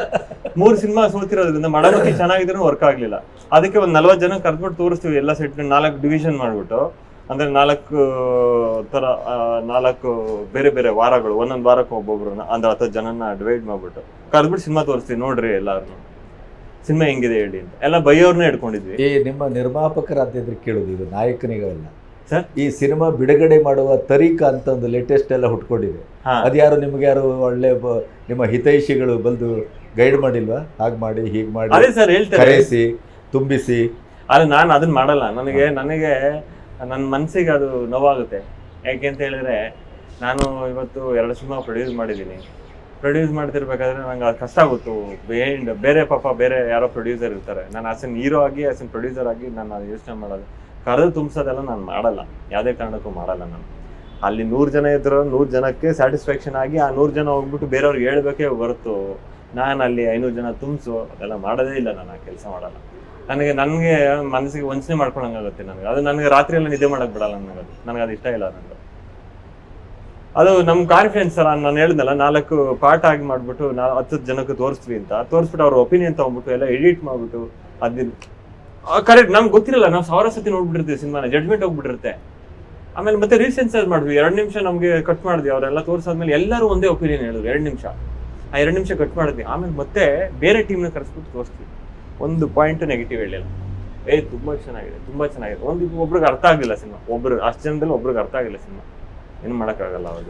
ಮೂರು ಸಿನಿಮಾ ಸೋತಿರೋದ್ರಿಂದ ಮಡಮಕ್ಕಿ ಚೆನ್ನಾಗಿದ್ರು ವರ್ಕ್ ಆಗ್ಲಿಲ್ಲ. ಅದಕ್ಕೆ ಒಂದ್ ನಲ್ವತ್ತು ಜನ ಕರ್ದ್ಬಿಟ್ಟು ತೋರಿಸ್ತೀವಿ ಎಲ್ಲ ಸೆಟ್ ನಾಲ್ಕು ಡಿವಿಷನ್ ಮಾಡ್ಬಿಟ್ಟು. ಅಂದ್ರೆ ನಾಲ್ಕು ತರ ನಾಲ್ಕು ಬೇರೆ ಬೇರೆ ವಾರಗಳು ಒಂದೊಂದು ವಾರಕ್ಕೆ ಒಬ್ಬೊಬ್ರನ್ನ ಅಂದ್ರೆ ಹತ್ತು ಜನನ ಡಿವೈಡ್ ಮಾಡ್ಬಿಟ್ಟು. ಕರ್ದ್ಬಿಟ್ಟು ಸಿನಿಮಾ ತೋರಿಸ್ತೀವಿ ನೋಡ್ರಿ ಎಲ್ಲಾರು ಸಿನಿಮಾ ಹೆಂಗಿದೆ ಹೇಳಿ ಅಂತ. ಎಲ್ಲ ಬೈಯೋರ್ನೇ ಇಟ್ಕೊಂಡಿದ್ವಿ ಏ ನಿಮ್ಮ ನಿರ್ಮಾಪಕರಾದಿದ್ರೆ ಕೇಳೋದು ಇದು ನಾಯಕನಿಗಲ್ಲ? ಈ ಸಿನಿಮಾ ಬಿಡುಗಡೆ ಮಾಡುವ ತರೀಕ ಅಂತ ಒಂದು ಲೇಟೆಸ್ಟ್ ಎಲ್ಲ ಹುಟ್ಕೊಂಡಿದೆ. ಅದ್ಯಾರು ನಿಮ್ಗೆ ಯಾರು ಒಳ್ಳೆ ನಿಮ್ಮ ಹಿತೈಷಿಗಳು ಬಂದು ಗೈಡ್ ಮಾಡಿಲ್ವಾ? ಹಾಗೆ ಮಾಡಿ ಹೀಗೆ ಮಾಡಿ ಸರ್ ಹೇಳ್ತಾರೆ. ಕರೆಸಿ ತುಂಬಿಸಿ. ಅಲ್ಲ ನಾನು ಅದನ್ನ ಮಾಡಲ್ಲ. ನನಗೆ ನನಗೆ ನನ್ನ ಮನಸ್ಸಿಗೆ ಅದು ನೋವಾಗುತ್ತೆ. ಯಾಕೆ ಅಂತ ಹೇಳಿದ್ರೆ ನಾನು ಇವತ್ತು ಎರಡು ಸಿನಿಮಾ ಪ್ರೊಡ್ಯೂಸ್ ಮಾಡಿದ್ದೀನಿ. ಪ್ರೊಡ್ಯೂಸ್ ಮಾಡ್ತಿರ್ಬೇಕಾದ್ರೆ ನಂಗೆ ಅದು ಕಷ್ಟ ಆಗುತ್ತು. ಬೇರೆ ಪಾಪ ಬೇರೆ ಯಾರೋ ಪ್ರೊಡ್ಯೂಸರ್ ಇರ್ತಾರೆ. ನಾನು ಆಸನ್ ಹೀರೋ ಆಗಿ ಆಸನ್ ಪ್ರೊಡ್ಯೂಸರ್ ಆಗಿ ನಾನು ಅದು ಯೋಚನೆ ಮಾಡೋದು. ಕರೆದು ತುಂಬಿಸೋದೆಲ್ಲ ನಾನು ಮಾಡಲ್ಲ. ಯಾವುದೇ ಕಾರಣಕ್ಕೂ ಮಾಡಲ್ಲ ನಾನು. ಅಲ್ಲಿ ನೂರು ಜನ ಇದ್ರು, ನೂರು ಜನಕ್ಕೆ ಸ್ಯಾಟಿಸ್ಫ್ಯಾಕ್ಷನ್ ಆಗಿ ಆ ನೂರು ಜನ ಹೋಗ್ಬಿಟ್ಟು ಬೇರೆಯವ್ರಿಗೆ ಹೇಳ್ಬೇಕೇ ಹೊರತು ನಾನು ಅಲ್ಲಿ ಐನೂರು ಜನ ತುಂಬಿಸು, ಅದೆಲ್ಲ ಮಾಡೋದೇ ಇಲ್ಲ ನಾನು ಆ ಕೆಲಸ ಮಾಡಲ್ಲ. ನನಗೆ ನನಗೆ ಮನಸ್ಸಿಗೆ ವಂಚನೆ ಮಾಡ್ಕೊಳಂಗಾಗುತ್ತೆ ನನಗೆ. ಅದು ನನಗೆ ರಾತ್ರಿ ಎಲ್ಲ ನಿದ್ದೆ ಮಾಡಕ್ ಬಿಡಲ್ಲ ನನಗೆ ನನಗೆ ಅದು ಇಷ್ಟ ಇಲ್ಲ ನನಗೆ ಅದು ನಮ್ಮ ಕಾನ್ಫಿಡೆನ್ಸ್ ಸರ್, ನಾನು ಹೇಳಿದ್ನಲ್ಲ, ನಾಲ್ಕು ಪಾರ್ಟ್ ಆಗಿ ಮಾಡಿಬಿಟ್ಟು ನಾ ಹತ್ತು ಜನಕ್ಕೆ ತೋರಿಸ್ತೀವಿ ಅಂತ. ತೋರಿಸ್ಬಿಟ್ಟು ಅವ್ರ ಒಪಿನಿಯನ್ ತಗೊಂಡ್ಬಿಟ್ಟು ಎಲ್ಲ ಎಡಿಟ್ ಮಾಡ್ಬಿಟ್ಟು ಅದಿನ್ ಕರೆಕ್ಟ್ ನಮ್ಗೆ ಗೊತ್ತಿರಲ್ಲ, ನಾವು ಸಾವಿರ ಸತಿ ನೋಡ್ಬಿಟ್ಟಿರ್ತೀವಿ ಸಿನಿಮಾನ ಜಡ್ಜ್ಮೆಂಟ್ ಹೋಗ್ಬಿಟ್ಟಿರುತ್ತೆ. ಆಮೇಲೆ ಮತ್ತೆ ರೀಸೆನ್ಸೈಸ್ ಮಾಡಿದ್ವಿ ಎರಡು ನಿಮಿಷ ನಮಗೆ ಕಟ್ ಮಾಡಿದ್ವಿ, ಅವರೆಲ್ಲ ತೋರಿಸಾದ್ಮೇಲೆ ಎಲ್ಲರೂ ಒಂದೇ ಒಪಿನಿಯನ್ ಹೇಳಿದ್ರು, ಎರಡು ನಿಮಿಷ. ಆ ಎರಡು ನಿಮಿಷ ಕಟ್ ಮಾಡಿದ್ವಿ. ಆಮೇಲೆ ಮತ್ತೆ ಬೇರೆ ಟೀಮ್ನ ಕರೆಸ್ಬಿಟ್ಟು ತೋರಿಸ್ತೀವಿ. ಒಂದು ಪಾಯಿಂಟ್ ನೆಗೆಟಿವ್ ಹೇಳಿಲ್ಲ. ಏ, ತುಂಬ ಚೆನ್ನಾಗಿದೆ ತುಂಬ ಚೆನ್ನಾಗಿದೆ. ಒಂದು ಒಬ್ರಿಗೆ ಅರ್ಥ ಆಗಿಲ್ಲ ಸಿನಿಮಾ ಒಬ್ರು, ಅಷ್ಟು ಜನದಲ್ಲಿ ಒಬ್ರಿಗೆ ಅರ್ಥ ಆಗಿಲ್ಲ ಸಿನಿಮಾ ಏನು ಮಾಡೋಕ್ಕಾಗಲ್ಲ ಅವಾಗ